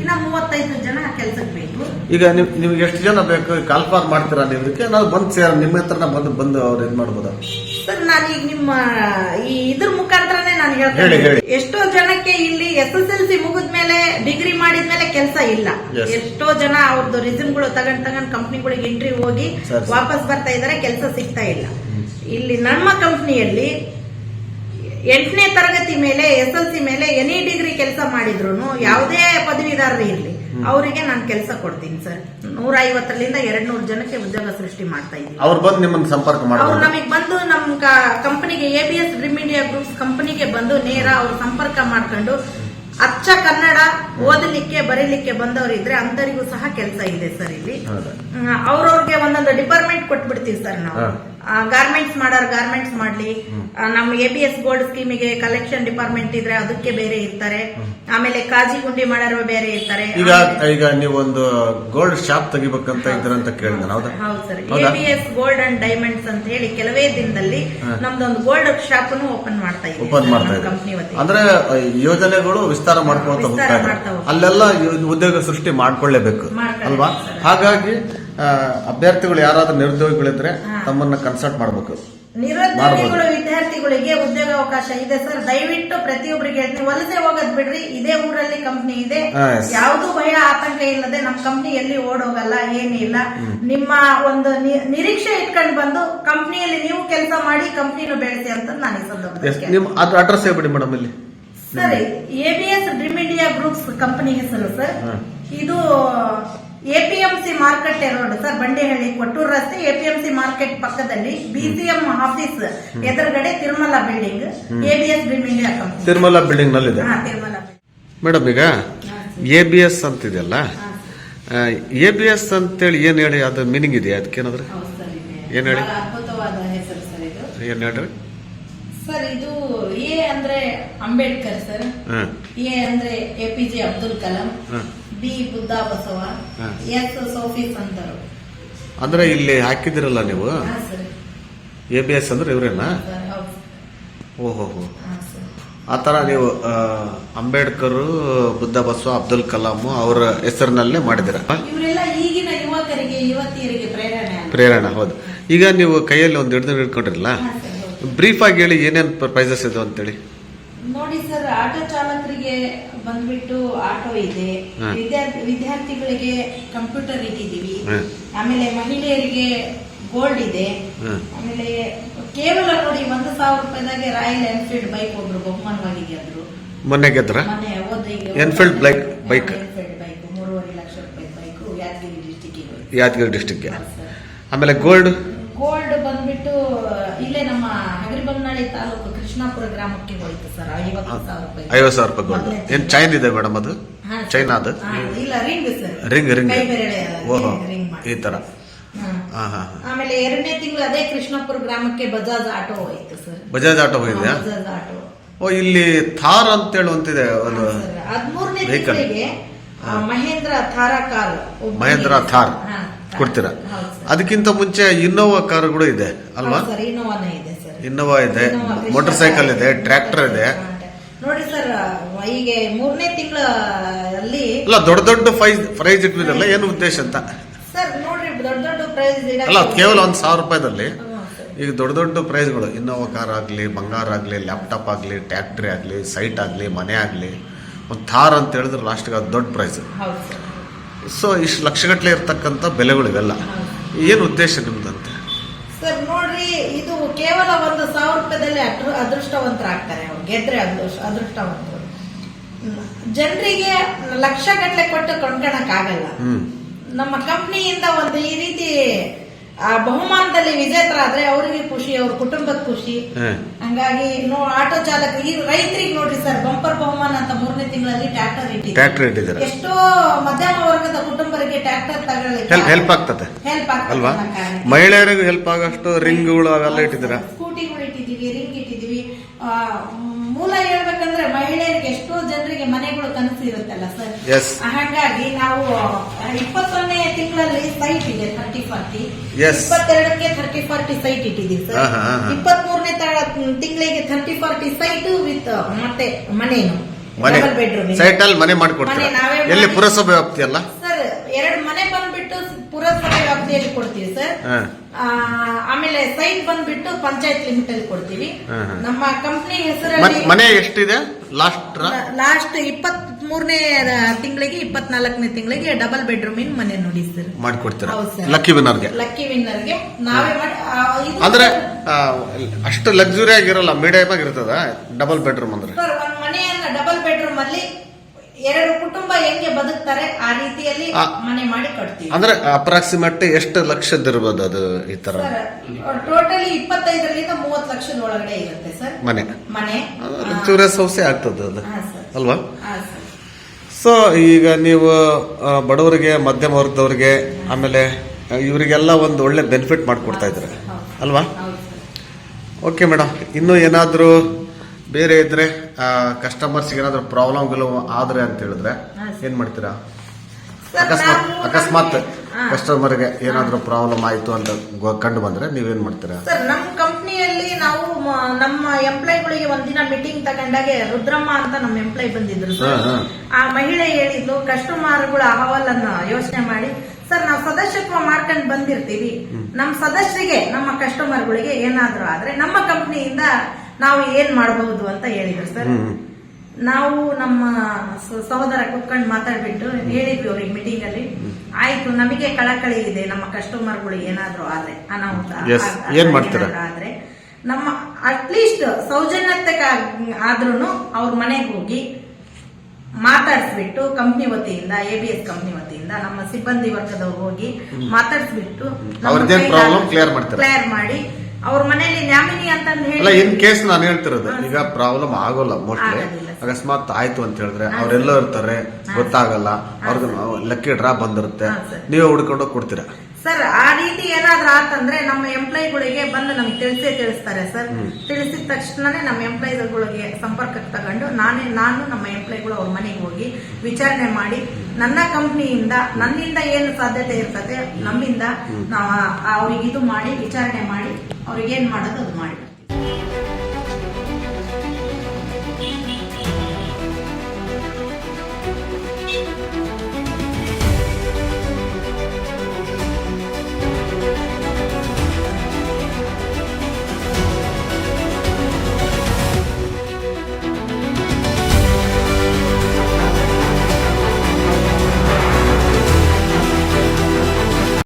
Speaker 1: ಇನ್ನ ಮೂವತ್ತೈದು ಜನ ಕೆಲ್ಸಕ್ಕೆ ಬೇಕು.
Speaker 2: ಈಗ ನಿಮ್ ನಿಮ್ಗೆ ಎಷ್ಟು ಜನ ಬೇಕು? ಕಾಲ್ಫಾರ್ ಮಾಡ್ತೀರಾ ನೀವು? ಇದಕ್ಕೆ ನಾವು ಬಂದು ಸೇರ್ ನಿಮ್ಮ ಹತ್ರನ ಬಂದು ಬಂದು ಅವ್ರು ಇದು ಮಾಡ್ಬೋದಾ?
Speaker 1: ಸರ್ ನಾನು ಈಗ ನಿಮ್ಮ ಈ ಇದ್ರ ಮುಖಾಂತರನೇ ನಾನು
Speaker 2: ಹೇಳಿ,
Speaker 1: ಹೇಳ್ತೇನೆ ಎಷ್ಟೋ ಜನಕ್ಕೆ ಇಲ್ಲಿ ಎಸ್ ಎಸ್ ಎಲ್ ಸಿ ಮುಗಿದ್ಮೇಲೆ ಡಿಗ್ರಿ ಮಾಡಿದ್ಮೇಲೆ ಕೆಲಸ ಇಲ್ಲ. ಎಷ್ಟೋ ಜನ ಅವ್ರದ್ದು ರಿಸಮ್ಗಳು ತಗೊಂಡ್ ತಗೊಂಡ್ ಕಂಪ್ನಿಗಳಿಗೆ ಎಂಟ್ರಿ ಹೋಗಿ ವಾಪಸ್ ಬರ್ತಾ ಇದಾರೆ ಕೆಲಸ ಸಿಗ್ತಾ ಇಲ್ಲ. ಇಲ್ಲಿ ನಮ್ಮ ಕಂಪ್ನಿಯಲ್ಲಿ ಎಂಟನೇ ತರಗತಿ ಮೇಲೆ ಎಸ್ ಎಲ್ ಸಿ ಮೇಲೆ ಎನಿ ಡಿಗ್ರಿ ಕೆಲಸ ಮಾಡಿದ್ರು ಯಾವುದೇ ಪದವಿದಾರರು ಇರ್ಲಿ. ಅವರಿಗೆ ನಾನು ಕೆಲಸ ಕೊಡ್ತೀನಿ ಸರ್. ನೂರ ಐವತ್ತರಿಂದ ಎರಡ್ ನೂರು ಜನಕ್ಕೆ ಉದ್ಯೋಗ ಸೃಷ್ಟಿ ಮಾಡ್ತಾ ಇದ್ದೀನಿ.
Speaker 2: ಅವ್ರು ಬಂದು ನಿಮ್ಮನ್ನ ಸಂಪರ್ಕ
Speaker 1: ಅವ್ರು ನಮಗೆ ಬಂದು ನಮ್ಮ ಕಂಪನಿಗೆ A B S dream India groups ಕಂಪನಿಗೆ ಬಂದು ನೇರ ಅವ್ರು ಸಂಪರ್ಕ ಮಾಡ್ಕೊಂಡು ಅಚ್ಚ ಕನ್ನಡ ಓದಲಿಕ್ಕೆ ಬರೀಲಿಕ್ಕೆ ಬಂದವರು ಇದ್ರೆ ಅಂತರಿಗೂ ಸಹ ಕೆಲಸ ಇದೆ ಸರ್ ಇಲ್ಲಿ.
Speaker 2: ಹೌದಾ?
Speaker 1: ಅವ್ರವ್ರಿಗೆ ಒಂದೊಂದು ಡಿಪಾರ್ಟ್ಮೆಂಟ್ ಕೊಟ್ಬಿಡ್ತೀವಿ ಸರ್ ನಾವು. ಗಾರ್ಮೆಂಟ್ಸ್ ಮಾಡೋರು ಗಾರ್ಮೆಂಟ್ಸ್ ಮಾಡ್ಲಿ. ನಮ್ಮ ಎ ಬಿ ಎಸ್ ಗೋಲ್ಡ್ ಸ್ಕೀಮಿಗೆ ಕಲೆಕ್ಷನ್ ಡಿಪಾರ್ಟ್ಮೆಂಟ್ ಇದ್ರೆ ಅದಕ್ಕೆ ಬೇರೆ ಇರ್ತಾರೆ. ಆಮೇಲೆ ಕಾಜಿ ಗುಂಡಿ ಮಾಡೋರು ಬೇರೆ ಇರ್ತಾರೆ.
Speaker 2: ಈಗ ಈಗ ನೀವು ಒಂದು ಗೋಲ್ಡ್ ಶಾಪ್ ತೆಗಿಬೇಕಂತ ಇದ್ರಂತ ಕೇಳಿದೆ ಹೌದಾ?
Speaker 1: ಹೌದು sir. A? B S gold and diamonds ಅಂತ ಹೇಳಿ ಕೆಲವೇ ದಿನದಲ್ಲಿ ನಮ್ದೊಂದು ಗೋಲ್ಡ್ ಶಾಪ್ ಓಪನ್ ಮಾಡ್ತಾ ಇದ್ದೀವಿ
Speaker 2: ಓಪನ್ ಮಾಡ್ತಾ
Speaker 1: ಇದೆ
Speaker 2: ಅಂದ್ರೆ ಯೋಜನೆಗಳು ವಿಸ್ತಾರ ಮಾಡ್ಕೊಳ್ತಾ ಹೋಗ್ತಾ ಅಲ್ಲೆಲ್ಲ ಉದ್ಯೋಗ ಸೃಷ್ಟಿ ಮಾಡ್ಕೊಳ್ಳೇಬೇಕು ಅಲ್ವಾ? ಹಾಗಾಗಿ ಅಭ್ಯರ್ಥಿಗಳು ಯಾರಾದ್ರೂ ನಿರುದ್ಯೋಗಿಗಳಿದ್ರೆ ತಮ್ಮನ್ನ ಕನ್ಸಲ್ಟ್ ಮಾಡಬೇಕು.
Speaker 1: ನಿರುದ್ಯೋಗಿಗಳು ವಿದ್ಯಾರ್ಥಿಗಳಿಗೆ ಉದ್ಯೋಗ ಅವಕಾಶ ಇದೆ ಸರ್. ದಯವಿಟ್ಟು ಪ್ರತಿಯೊಬ್ಬರಿಗೆ ಹೇಳ್ತೀನಿ ವಲಸೆ ಹೋಗೋದ್ ಬಿಡ್ರಿ. ಇದೇ ಊರಲ್ಲಿ ಕಂಪ್ನಿ ಇದೆ. ಯಾವುದು ಭಯ ಆತಂಕ ಇಲ್ಲದೆ ನಮ್ ಕಂಪ್ನಿ ಎಲ್ಲಿ ಓಡೋಗಲ್ಲ ಏನಿಲ್ಲ ನಿಮ್ಮ ಒಂದು ನಿರೀಕ್ಷೆ ಇಟ್ಕೊಂಡು ಬಂದು ಕಂಪ್ನಿಯಲ್ಲಿ ನೀವು ಕೆಲಸ ಮಾಡಿ ಕಂಪ್ನಿನೂ ಬೆಳೆಸಿ ಅಂತ ನಾನು
Speaker 2: ನಿಮ್ ಅಡ್ರೆಸ್ ಹೇಳ್ಬಿಡಿ ಮೇಡಮ್ ಇಲ್ಲಿ.
Speaker 1: ಸರಿ A B S dream India groups company ಹೆಸರು ಸರ್. ಇದು APMC market road. Sir Bandehalli Kottur ರಸ್ತೆ ಎಪಿಎಂಸಿ ಮಾರ್ಕೆಟ್ ಪಕ್ಕದಲ್ಲಿ ಬಿಸಿಎಂ ಆಫೀಸ್ ಎದುರುಗಡೆ Tirumala building ABS building
Speaker 2: Tirumala building ನಲ್ಲಿದೆ.
Speaker 1: ತಿರುಮಲ
Speaker 2: ಮೇಡಮ್ ಈಗ ಎ ಬಿ ಎಸ್ ಅಂತಿದೆಯಲ್ಲ? ಎ ಬಿ ಎಸ್ ಅಂತೇಳಿ ಏನ್ ಹೇಳಿ? ಅದು ಮೀನಿಂಗ್ ಇದೆಯಾ? ಅದಕ್ಕೇನಾದ್ರೆ? ಏನ್ ಹೇಳಿ?
Speaker 1: ಅದ್ಭುತವಾದ ಹೆಸರು ಸರ್ ಇದು.
Speaker 2: ಏನ್ ಹೇಳ್ರಿ?
Speaker 1: ಸರ್ ಇದು ಎ ಅಂದ್ರೆ ಅಂಬೇಡ್ಕರ್ ಸರ್. ಎ ಅಂದ್ರೆ A P J Abdul Kalam. B Buddha Basava
Speaker 2: ಹಾ.
Speaker 1: ಎಸ್ ಸೋಫಿ ಸಂತರು
Speaker 2: ಅಂದ್ರೆ ಇಲ್ಲಿ ಹಾಕಿದಿರಲ್ಲ ನೀವು?
Speaker 1: ಹಾ ಸರ್.
Speaker 2: ಎ ಬಿ ಎಸ್ ಅಂದ್ರೆ ಇವರೇನಾ?
Speaker 1: ಸರ್ ಹೌದು
Speaker 2: ಓಹೋ ಹೋ
Speaker 1: ಹಾ. ಸರ್.
Speaker 2: ಆ ತರ ನೀವು ಆ, ಅಂಬೇಡ್ಕರ್ ಬುದ್ಧ ಬಸವ ಅಬ್ದುಲ್ ಕಲಾಂ ಅವರ ಹೆಸರಿನಲ್ಲೇ ಮಾಡಿದಿರ
Speaker 1: ಇವರೆಲ್ಲ ಈಗಿನ ಯುವಕರಿಗೆ ಯುವತಿಯರಿಗೆ ಪ್ರೇರಣೆ?
Speaker 2: ಪ್ರೇರಣೆ ಹೌದು. ಈಗ ನೀವು ಕೈಯಲ್ಲಿ ಒಂದು ಹಿಡಿದು ಹಿಡ್ಕೊಂಡಿರಲ್ಲ?
Speaker 1: ಹಾ, ಸರ್, ಹೌದು.
Speaker 2: ಬ್ರೀಫ್ ಆಗಿ ಹೇಳಿ ಏನೇನು ಪ್ರೈಸಸ್ ಇದು ಅಂತೇಳಿ.
Speaker 1: ನೋಡಿ ಸರ್ ಆಟೋ ಚಾಲಕರಿಗೆ ಬಂದ್ಬಿಟ್ಟು ಆಟೋ ಇದೆ. ವಿದ್ಯಾರ್ಥಿಗಳಿಗೆ ಕಂಪ್ಯೂಟರ್
Speaker 2: ಇಟ್ಟಿದೀವಿ
Speaker 1: ಆಮೇಲೆ ಮಹಿಳೆಯರಿಗೆ ಗೋಲ್ಡ್ ಇದೆ. ಆಮೇಲೆ ಕೇವಲ ನೋಡಿ ಒಂದು ಸಾವಿರ ರೂಪಾಯಿದಾಗೆ ರಾಯಲ್ ಎನ್ಫೀಲ್ಡ್ ಬೈಕ್ ಒಬ್ರು ಬಹುಮಾನವಾಗಿ ಗೆದ್ರು.
Speaker 2: ಮೊನ್ನೆ ಗೆದ್ರ?
Speaker 1: Enfield bike bike. ಮೂರುವರೆ ಲಕ್ಷ ರೂಪಾಯಿ ಬೈಕ್ ಯಾದಗಿರಿ ಡಿಸ್ಟಿಕ್
Speaker 2: ಯಾದಗಿರಿ ಡಿಸ್ಟಿಕ್ಗೆ ಆಮೇಲೆ ಗೋಲ್ಡ್
Speaker 1: ಬಂದ್ಬಿಟ್ಟು ಇಲ್ಲೇ ನಮ್ಮ ಹಗರಿಬೊಮ್ಮನಹಳ್ಳಿ ತಾಲೂಕು ಕೃಷ್ಣಾಪುರ ಗ್ರಾಮಕ್ಕೆ ಹೋಯ್ತು ಸರ್ ಐವತ್ತು ಸಾವಿರ ರೂಪಾಯಿ.
Speaker 2: ಐವತ್ತು ಸಾವಿರ ರೂಪಾಯಿ ಗೋಲ್ಡ್ ಏನ್ ಚೈನ್ ಇದೆ ಮೇಡಮ್ ಅದು? ಚೈನಾ ಅದು?
Speaker 1: ಇಲ್ಲ ರಿಂಗ್ ಸರ್.
Speaker 2: ರಿಂಗ್ ರಿಂಗ್ ಓಹೋ ಈ ತರ.
Speaker 1: ಆಮೇಲೆ ಎರಡನೇ ತಿಂಗಳು ಅದೇ ಕೃಷ್ಣಾಪುರ ಗ್ರಾಮಕ್ಕೆ ಬಜಾಜ್ ಆಟೋ ಹೋಯ್ತು ಸರ್.
Speaker 2: ಬಜಾಜ್ ಆಟೋ ಹೋಗಿದ್ಯಾ?
Speaker 1: ಬಜಾಜ್ ಆಟೋ.
Speaker 2: ಓ ಇಲ್ಲಿ ಥಾರ್ ಅಂತ ಒಂದಿದೆ ಒಂದು
Speaker 1: ಹದಿಮೂರನೇ. ತಿಂಗಳಿಗೆ ಮಹೇಂದ್ರ ಥಾರ ಕಾರ್.
Speaker 2: ಮಹೇಂದ್ರ ಥಾರ್. ಕೊಡ್ತೀರಾ? ಅದಕ್ಕಿಂತ ಮುಂಚೆ ಇನ್ನೋವಾ ಕಾರ್ ಕೂಡ ಇದೆ ಅಲ್ವಾ?
Speaker 1: ಸರ್. ಇನ್ನೋವಾನೇ ಇದೆ.
Speaker 2: ಇನ್ನೋವಾ ಇದೆ ಮೋಟರ್ ಸೈಕಲ್ ಇದೆ
Speaker 1: ಟ್ರಾಕ್ಟರ್
Speaker 2: ಟ್ರ್ಯಾಕ್ಟರ್ ಇದೆ.
Speaker 1: ನೋಡಿ ಸರ್ ಈಗ ಮೂರನೇ ತಿಂಗಳ ಅಲ್ಲಿ
Speaker 2: ಅಲ್ಲ ದೊಡ್ಡ ದೊಡ್ಡ ಪ್ರೈಸ್ ಪ್ರೈಸ್ ಇಟ್ಟಿರಲ್ಲ ಏನು ಉದ್ದೇಶ ಅಂತ?
Speaker 1: ಸರ್ ನೋಡ್ರಿ ದೊಡ್ಡ ದೊಡ್ಡ ಪ್ರೈಸ್
Speaker 2: ಅಲ್ಲ ಕೇವಲ ಒಂದ್ ಸಾವಿರ ರೂಪಾಯಿದಲ್ಲಿ. ಈಗ ದೊಡ್ಡ ದೊಡ್ಡ ಪ್ರೈಸ್ಗಳು ಇನ್ನೋವಾ ಕಾರ್ ಆಗಲಿ ಬಂಗಾರ ಆಗಲಿ ಲ್ಯಾಪ್ಟಾಪ್ ಆಗಲಿ ಟ್ಯಾಕ್ಟ್ರಿ ಆಗಲಿ ಸೈಟ್ ಆಗಲಿ ಮನೆ ಆಗಲಿ ಒಂದು ಥಾರ್ ಅಂತ ಹೇಳಿದ್ರೆ ಲಾಸ್ಟ್ಗೆ ಅದು ದೊಡ್ಡ ಪ್ರೈಸ್ ಸೊ ಇಷ್ಟು ಲಕ್ಷಗಟ್ಟಲೆ ಇರ್ತಕ್ಕಂಥ ಬೆಲೆಗಳು ಇವೆಲ್ಲ ಏನು ಉದ್ದೇಶ ನಿಮ್ದಂತೆ
Speaker 1: ಸರ್ ನೋಡ್ರಿ ಇದು ಕೇವಲ ಒಂದು ಸಾವಿರ ರೂಪಾಯಿದಲ್ಲಿ ಅದೃಷ್ಟವಂತರ ಅದೃಷ್ಟವಂತರಾಗ್ತಾರೆ ಅವ್ರು. ಗೆದ್ರೆ ಅದೃಷ್ಟ ಅದೃಷ್ಟವಂತರು. ಜನರಿಗೆ ಲಕ್ಷ ಗಟ್ಟಲೆ ಕೊಟ್ಟು ಕೊಂಡ್ಕೊಳಕ್ ಆಗಲ್ಲ ನಮ್ಮ ಕಂಪ್ನಿಯಿಂದ ಒಂದು ಈ ರೀತಿ ಆ ಬಹುಮಾನದಲ್ಲಿ ವಿಜೇತರಾದ್ರೆ ಅವರಿಗೆ ಖುಷಿ ಅವ್ರ ಕುಟುಂಬದ ಖುಷಿ. ಹಂಗಾಗಿ ನೋ ಆಟೋ ಚಾಲಕ ಈ ರೈತರಿಗೆ ನೋಡ್ರಿ ಸರ್ ಬಂಪರ್ ಬಹುಮಾನ ಅಂತ ಮೂರನೇ ತಿಂಗಳಲ್ಲಿ ಟ್ರ್ಯಾಕ್ಟರ್ ಇಟ್ಟಿದ್ದಾರೆ. ಎಷ್ಟೋ ಮಧ್ಯಮ ವರ್ಗದ ಕುಟುಂಬರಿಗೆ ಟ್ರ್ಯಾಕ್ಟರ್ ತಗೊಳ್ಳಿ
Speaker 2: ಹೆಲ್ಪ್ ಆಗ್ತದೆ.
Speaker 1: ಹೆಲ್ಪ್
Speaker 2: ಅಲ್ವಾ? ಮಹಿಳೆಯರಿಗೆ ಹೆಲ್ಪ್ ಆಗೋಷ್ಟು ರಿಂಗ್ಗಳು ಅವೆಲ್ಲ ಇಟ್ಟಿದ್ದೀರಾ?
Speaker 1: ಸ್ಕೂಟಿಗಳು ಇಟ್ಟಿದೀವಿ ರಿಂಗ್ ಇಟ್ಟಿದೀವಿ ಆ, ಮೂಲ ಹೇಳ್ಬೇಕಂದ್ರೆ ಮಹಿಳೆಯರಿಗೆ ಎಷ್ಟೋ ಜನರಿಗೆ ಮನೆಗಳು ಕನಸು ಇರುತ್ತಲ್ಲ ಸರ್
Speaker 2: Yes.
Speaker 1: ಹಾಗಾಗಿ ನಾವು ಇಪ್ಪತ್ತೊಂದನೇ ತಿಂಗಳಲ್ಲಿ ಸೈಟ್ ಇದೆ ಥರ್ಟಿ ಫಾರ್ಟಿ. ಇಪ್ಪತ್ತೆರಡಕ್ಕೆ ಥರ್ಟಿ ಫಾರ್ಟಿ ಸೈಟ್ ಇಟ್ಟಿದ್ದೀವಿ ಸರ್. ಇಪ್ಪತ್ತ್ ಮೂರನೇ ತಿಂಗಳಿಗೆ ಥರ್ಟಿ ಫಾರ್ಟಿ ಸೈಟ್ ವಿತ್ ಮತ್ತೆ ಮನೇನು.
Speaker 2: ಮನೆ.
Speaker 1: ಬೆಡ್ರೂಮ್
Speaker 2: ಸೈಟ್ ಅಲ್ಲಿ ಮನೆ
Speaker 1: ಮಾಡಿಕೊಡ್ತೀವಿ
Speaker 2: ಎಲ್ಲಿ ಪುರಸಭೆ ವ್ಯಾಪ್ತಿ ಅಲ್ಲ?
Speaker 1: ಸರ್ ಎರಡು ಮನೆ ಬಂದ್ಬಿಟ್ಟು ಪುರಸಭೆ ವ್ಯಾಪ್ತಿಯಲ್ಲಿ ಕೊಡ್ತೀವಿ ಸರ್. ಆ, ಆಮೇಲೆ ಸೈಟ್ ಬಂದ್ಬಿಟ್ಟು ಪಂಚಾಯತ್ ಲಿಮಿಟ್ ಅಲ್ಲಿ ಕೊಡ್ತೀವಿ. ನಮ್ಮ ಕಂಪ್ನಿ ಹೆಸರಲ್ಲಿ
Speaker 2: ಮನೆ ಎಷ್ಟಿದೆ? ಲಾಸ್ಟ್
Speaker 1: ಲಾಸ್ಟ್ ಇಪ್ಪತ್ತ್ ಮೂರನೇ ತಿಂಗಳಿಗೆ ಇಪ್ಪತ್ನಾಲ್ಕನೇ ತಿಂಗಳಿಗೆ ಡಬಲ್ ಬೆಡ್ರೂಮಿನ ಮನೆ ನೋಡಿ ಸರ್.
Speaker 2: ಮಾಡ್ಕೊಡ್ತೀರಾ?
Speaker 1: ಹೌದು ಸರ್.
Speaker 2: ಲಕ್ಕಿ ವಿನ್ನರ್ಗೆ
Speaker 1: ಲಕ್ಕಿ ವಿನ್ನರ್ಗೆ ನಾವೇ ಮಾಡಿ ಆ, ಇದು
Speaker 2: ಅಂದ್ರೆ ಆ, ಅಷ್ಟು ಲಕ್ಸುರಿ ಆಗಿರಲ್ಲ ಮೀಡಿಯಮ್ ಆಗಿರ್ತದ? ಡಬಲ್ ಬೆಡ್ರೂಮ್ ಅಂದ್ರೆ?
Speaker 1: ಸರ್ ಒಂದ್ ಮನೆಯನ್ನ ಡಬಲ್ ಬೆಡ್ರೂಮ್ ಅಲ್ಲಿ ಎರಡು ಕುಟುಂಬ ಹೆಂಗೆ ಬದುಕ್ತಾರೆ ಆ ರೀತಿಯಲ್ಲಿ
Speaker 2: ಆ.
Speaker 1: ಮನೆ ಮಾಡಿ ಕಟ್ತೀವಿ.
Speaker 2: ಅಂದ್ರೆ ಅಪ್ರಾಕ್ಸಿಮೇಟ್ ಎಷ್ಟು ಲಕ್ಷದಿರ್ಬೋದು ಅದು ಈ ತರ?
Speaker 1: ಸರ್ ಟೋಟಲಿ ಇಪ್ಪತ್ತೈದರಿಂದ ಮೂವತ್ತು ಲಕ್ಷದ ಒಳಗಡೆ ಇರುತ್ತೆ ಸರ್.
Speaker 2: ಮನೆ.
Speaker 1: ಮನೆ.
Speaker 2: ಲಕ್ಸುರಿಯಸ್ ಹೌಸೇ ಆಗ್ತದೆ ಅದು.
Speaker 1: ಹಾ ಸರ್.
Speaker 2: ಅಲ್ವಾ?
Speaker 1: ಹಾ ಸರ್.
Speaker 2: ಸೊ ಈಗ ನೀವು ಬಡವರಿಗೆ ಮಧ್ಯಮ ವರ್ಗದವ್ರಿಗೆ ಆಮೇಲೆ ಇವರಿಗೆಲ್ಲ ಒಂದು ಒಳ್ಳೆ ಬೆನಿಫಿಟ್ ಮಾಡಿಕೊಡ್ತಾ ಇದ್ದಾರೆ. ಅಲ್ವಾ? ಓಕೆ ಮೇಡಮ್ ಇನ್ನೂ ಏನಾದರೂ ಬೇರೆ ಇದ್ರೆ ಕಸ್ಟಮರ್ಸ್ಗೆ ಏನಾದರೂ ಪ್ರಾಬ್ಲಮ್ಗಳು ಆದರೆ ಅಂತ ಹೇಳಿದ್ರೆ ಏನು ಮಾಡ್ತೀರಾ? ಅಕಸ್ಮಾತ್ ಅಕಸ್ಮಾತ್ ಕಸ್ಟಮರ್ಗೆ ಏನಾದರೂ ಪ್ರಾಬ್ಲಮ್ ಆಯಿತು ಅಂತ ಕಂಡು ಬಂದ್ರೆ ನೀವೇನ್ ಮಾಡ್ತೀರಾ?
Speaker 1: ಸರ್ ನಮ್ಮ ಕಂಪ್ನಿಯಲ್ಲಿ ನಾವು ಮ- ನಮ್ಮ ಎಂಪ್ಲಾಯ್ಗಳಿಗೆ ಒಂದಿನ ಮೀಟಿಂಗ್ ತಗೊಂಡಾಗೆ ರುದ್ರಮ್ಮ ಅಂತ ನಮ್ಮ ಎಂಪ್ಲಾಯ್ ಬಂದಿದ್ರು ಸರ್.
Speaker 2: ಹಾ, ಹಾ.
Speaker 1: ಆ ಮಹಿಳೆ ಹೇಳಿದ್ಲು ಕಸ್ಟಮರ್ಗಳ ಅಹವಾಲನ್ನ ಯೋಚನೆ ಮಾಡಿ ಸರ್ ನಾವು ಸದಸ್ಯತ್ವ ಮಾಡ್ಕೊಂಡು ಬಂದಿರ್ತೀವಿ. ನಮ್ಮ ಸದಸ್ಯರಿಗೆ ನಮ್ಮ ಕಸ್ಟಮರ್ಗಳಿಗೆ ಏನಾದರೂ ಆದ್ರೆ ನಮ್ಮ ಕಂಪ್ನಿಯಿಂದ ನಾವು ಏನ್ ಮಾಡಬಹುದು ಅಂತ ಹೇಳಿದ್ರು ಸರ್.
Speaker 2: ಹ್ಮ್.
Speaker 1: ನಾವು ನಮ್ಮ ಸಹೋದರ ಕುತ್ಕೊಂಡು ಮಾತಾಡ್ಬಿಟ್ಟು ಹೇಳಿದ್ವಿ ಅವ್ರಿಗೆ ಮೀಟಿಂಗ್ ಅಲ್ಲಿ. ಆಯ್ತು ನಮಗೆ ಕಳಕಳಿ ಇದೆ ನಮ್ಮ ಕಸ್ಟಮರ್ಗಳು ಏನಾದ್ರು ಆದ್ರೆ ಅನಾಹುತ ಆದ್ರೆ ನಮ್ಮ ಅಟ್ಲೀಸ್ಟ್ ಸೌಜನ್ಯತೆ ಆದ್ರೂ ಅವ್ರ ಮನೆಗೆ ಹೋಗಿ ಮಾತಾಡಿಸ್ಬಿಟ್ಟು ಕಂಪ್ನಿ ವತಿಯಿಂದ ಎ ಬಿ ಎಸ್ ಕಂಪ್ನಿ ವತಿಯಿಂದ ನಮ್ಮ ಸಿಬ್ಬಂದಿ ವರ್ಗದವ್ರು ಹೋಗಿ ಮಾತಾಡಿಸ್ಬಿಟ್ಟು? ಕ್ಲಿಯರ್ ಮಾಡಿ ಅವ್ರ ಮನೆಯಲ್ಲಿ ನ್ಯಾಮಿನಿ ಅಂತ
Speaker 2: ಅಲ್ಲ
Speaker 1: ಹೇಳಿ
Speaker 2: ಇನ್ ಕೇಸ್ ನಾನು ಹೇಳ್ತಿರೋದು ಈಗ ಪ್ರಾಬ್ಲಮ್ ಆಗೋಲ್ಲ ಮೋಸ್ಟ್ಲಿ
Speaker 1: ಆಗೋದಿಲ್ಲ ಸರ್.
Speaker 2: ಅಕಸ್ಮಾತ್ ಆಯ್ತು ಅಂತ ಹೇಳಿದ್ರೆ ಅವರೆಲ್ಲೋ ಇರ್ತಾರೆ ಗೊತ್ತಾಗಲ್ಲ ಅವ್ರಿಗೆ ಲಕ್ಕಿ ಡ್ರಾ ಬಂದಿರುತ್ತೆ.
Speaker 1: ಹಾ, ಸರ್.
Speaker 2: ನೀವೇ ಹುಡ್ಕೊಂಡು ಕೊಡ್ತೀರಾ?
Speaker 1: ಸರ್ ಆ ರೀತಿ ಏನಾದ್ರೂ ಆತಂದ್ರೆ ನಮ್ಮ ಎಂಪ್ಲಾಯ್ಗಳಿಗೆ ಬಂದು ನಮ್ಗೆ ತಿಳಿಸೇ ತಿಳಿಸ್ತಾರೆ ಸರ್. ತಿಳಿಸಿದ ತಕ್ಷಣನೇ ನಮ್ಮ ಎಂಪ್ಲಾಯ್ಗಳಿಗೆ ಸಂಪರ್ಕಕ್ಕೆ ತಗೊಂಡು ನಾನೇ ನಾನು ನಮ್ಮ ಎಂಪ್ಲಾಯಿಗಳು ಅವ್ರ ಮನೆಗೆ ಹೋಗಿ ವಿಚಾರಣೆ ಮಾಡಿ ನನ್ನ ಕಂಪ್ನಿಯಿಂದ ನನ್ನಿಂದ ಏನು ಸಾಧ್ಯತೆ ಇರ್ತದೆ ನಮ್ಮಿಂದ ನಾವು ಅವ್ರಿಗೆ ಇದು ಮಾಡಿ ವಿಚಾರಣೆ ಮಾಡಿ ಅವ್ರಿಗೆ ಏನ್ ಮಾಡೋದು ಅದು ಮಾಡಿ.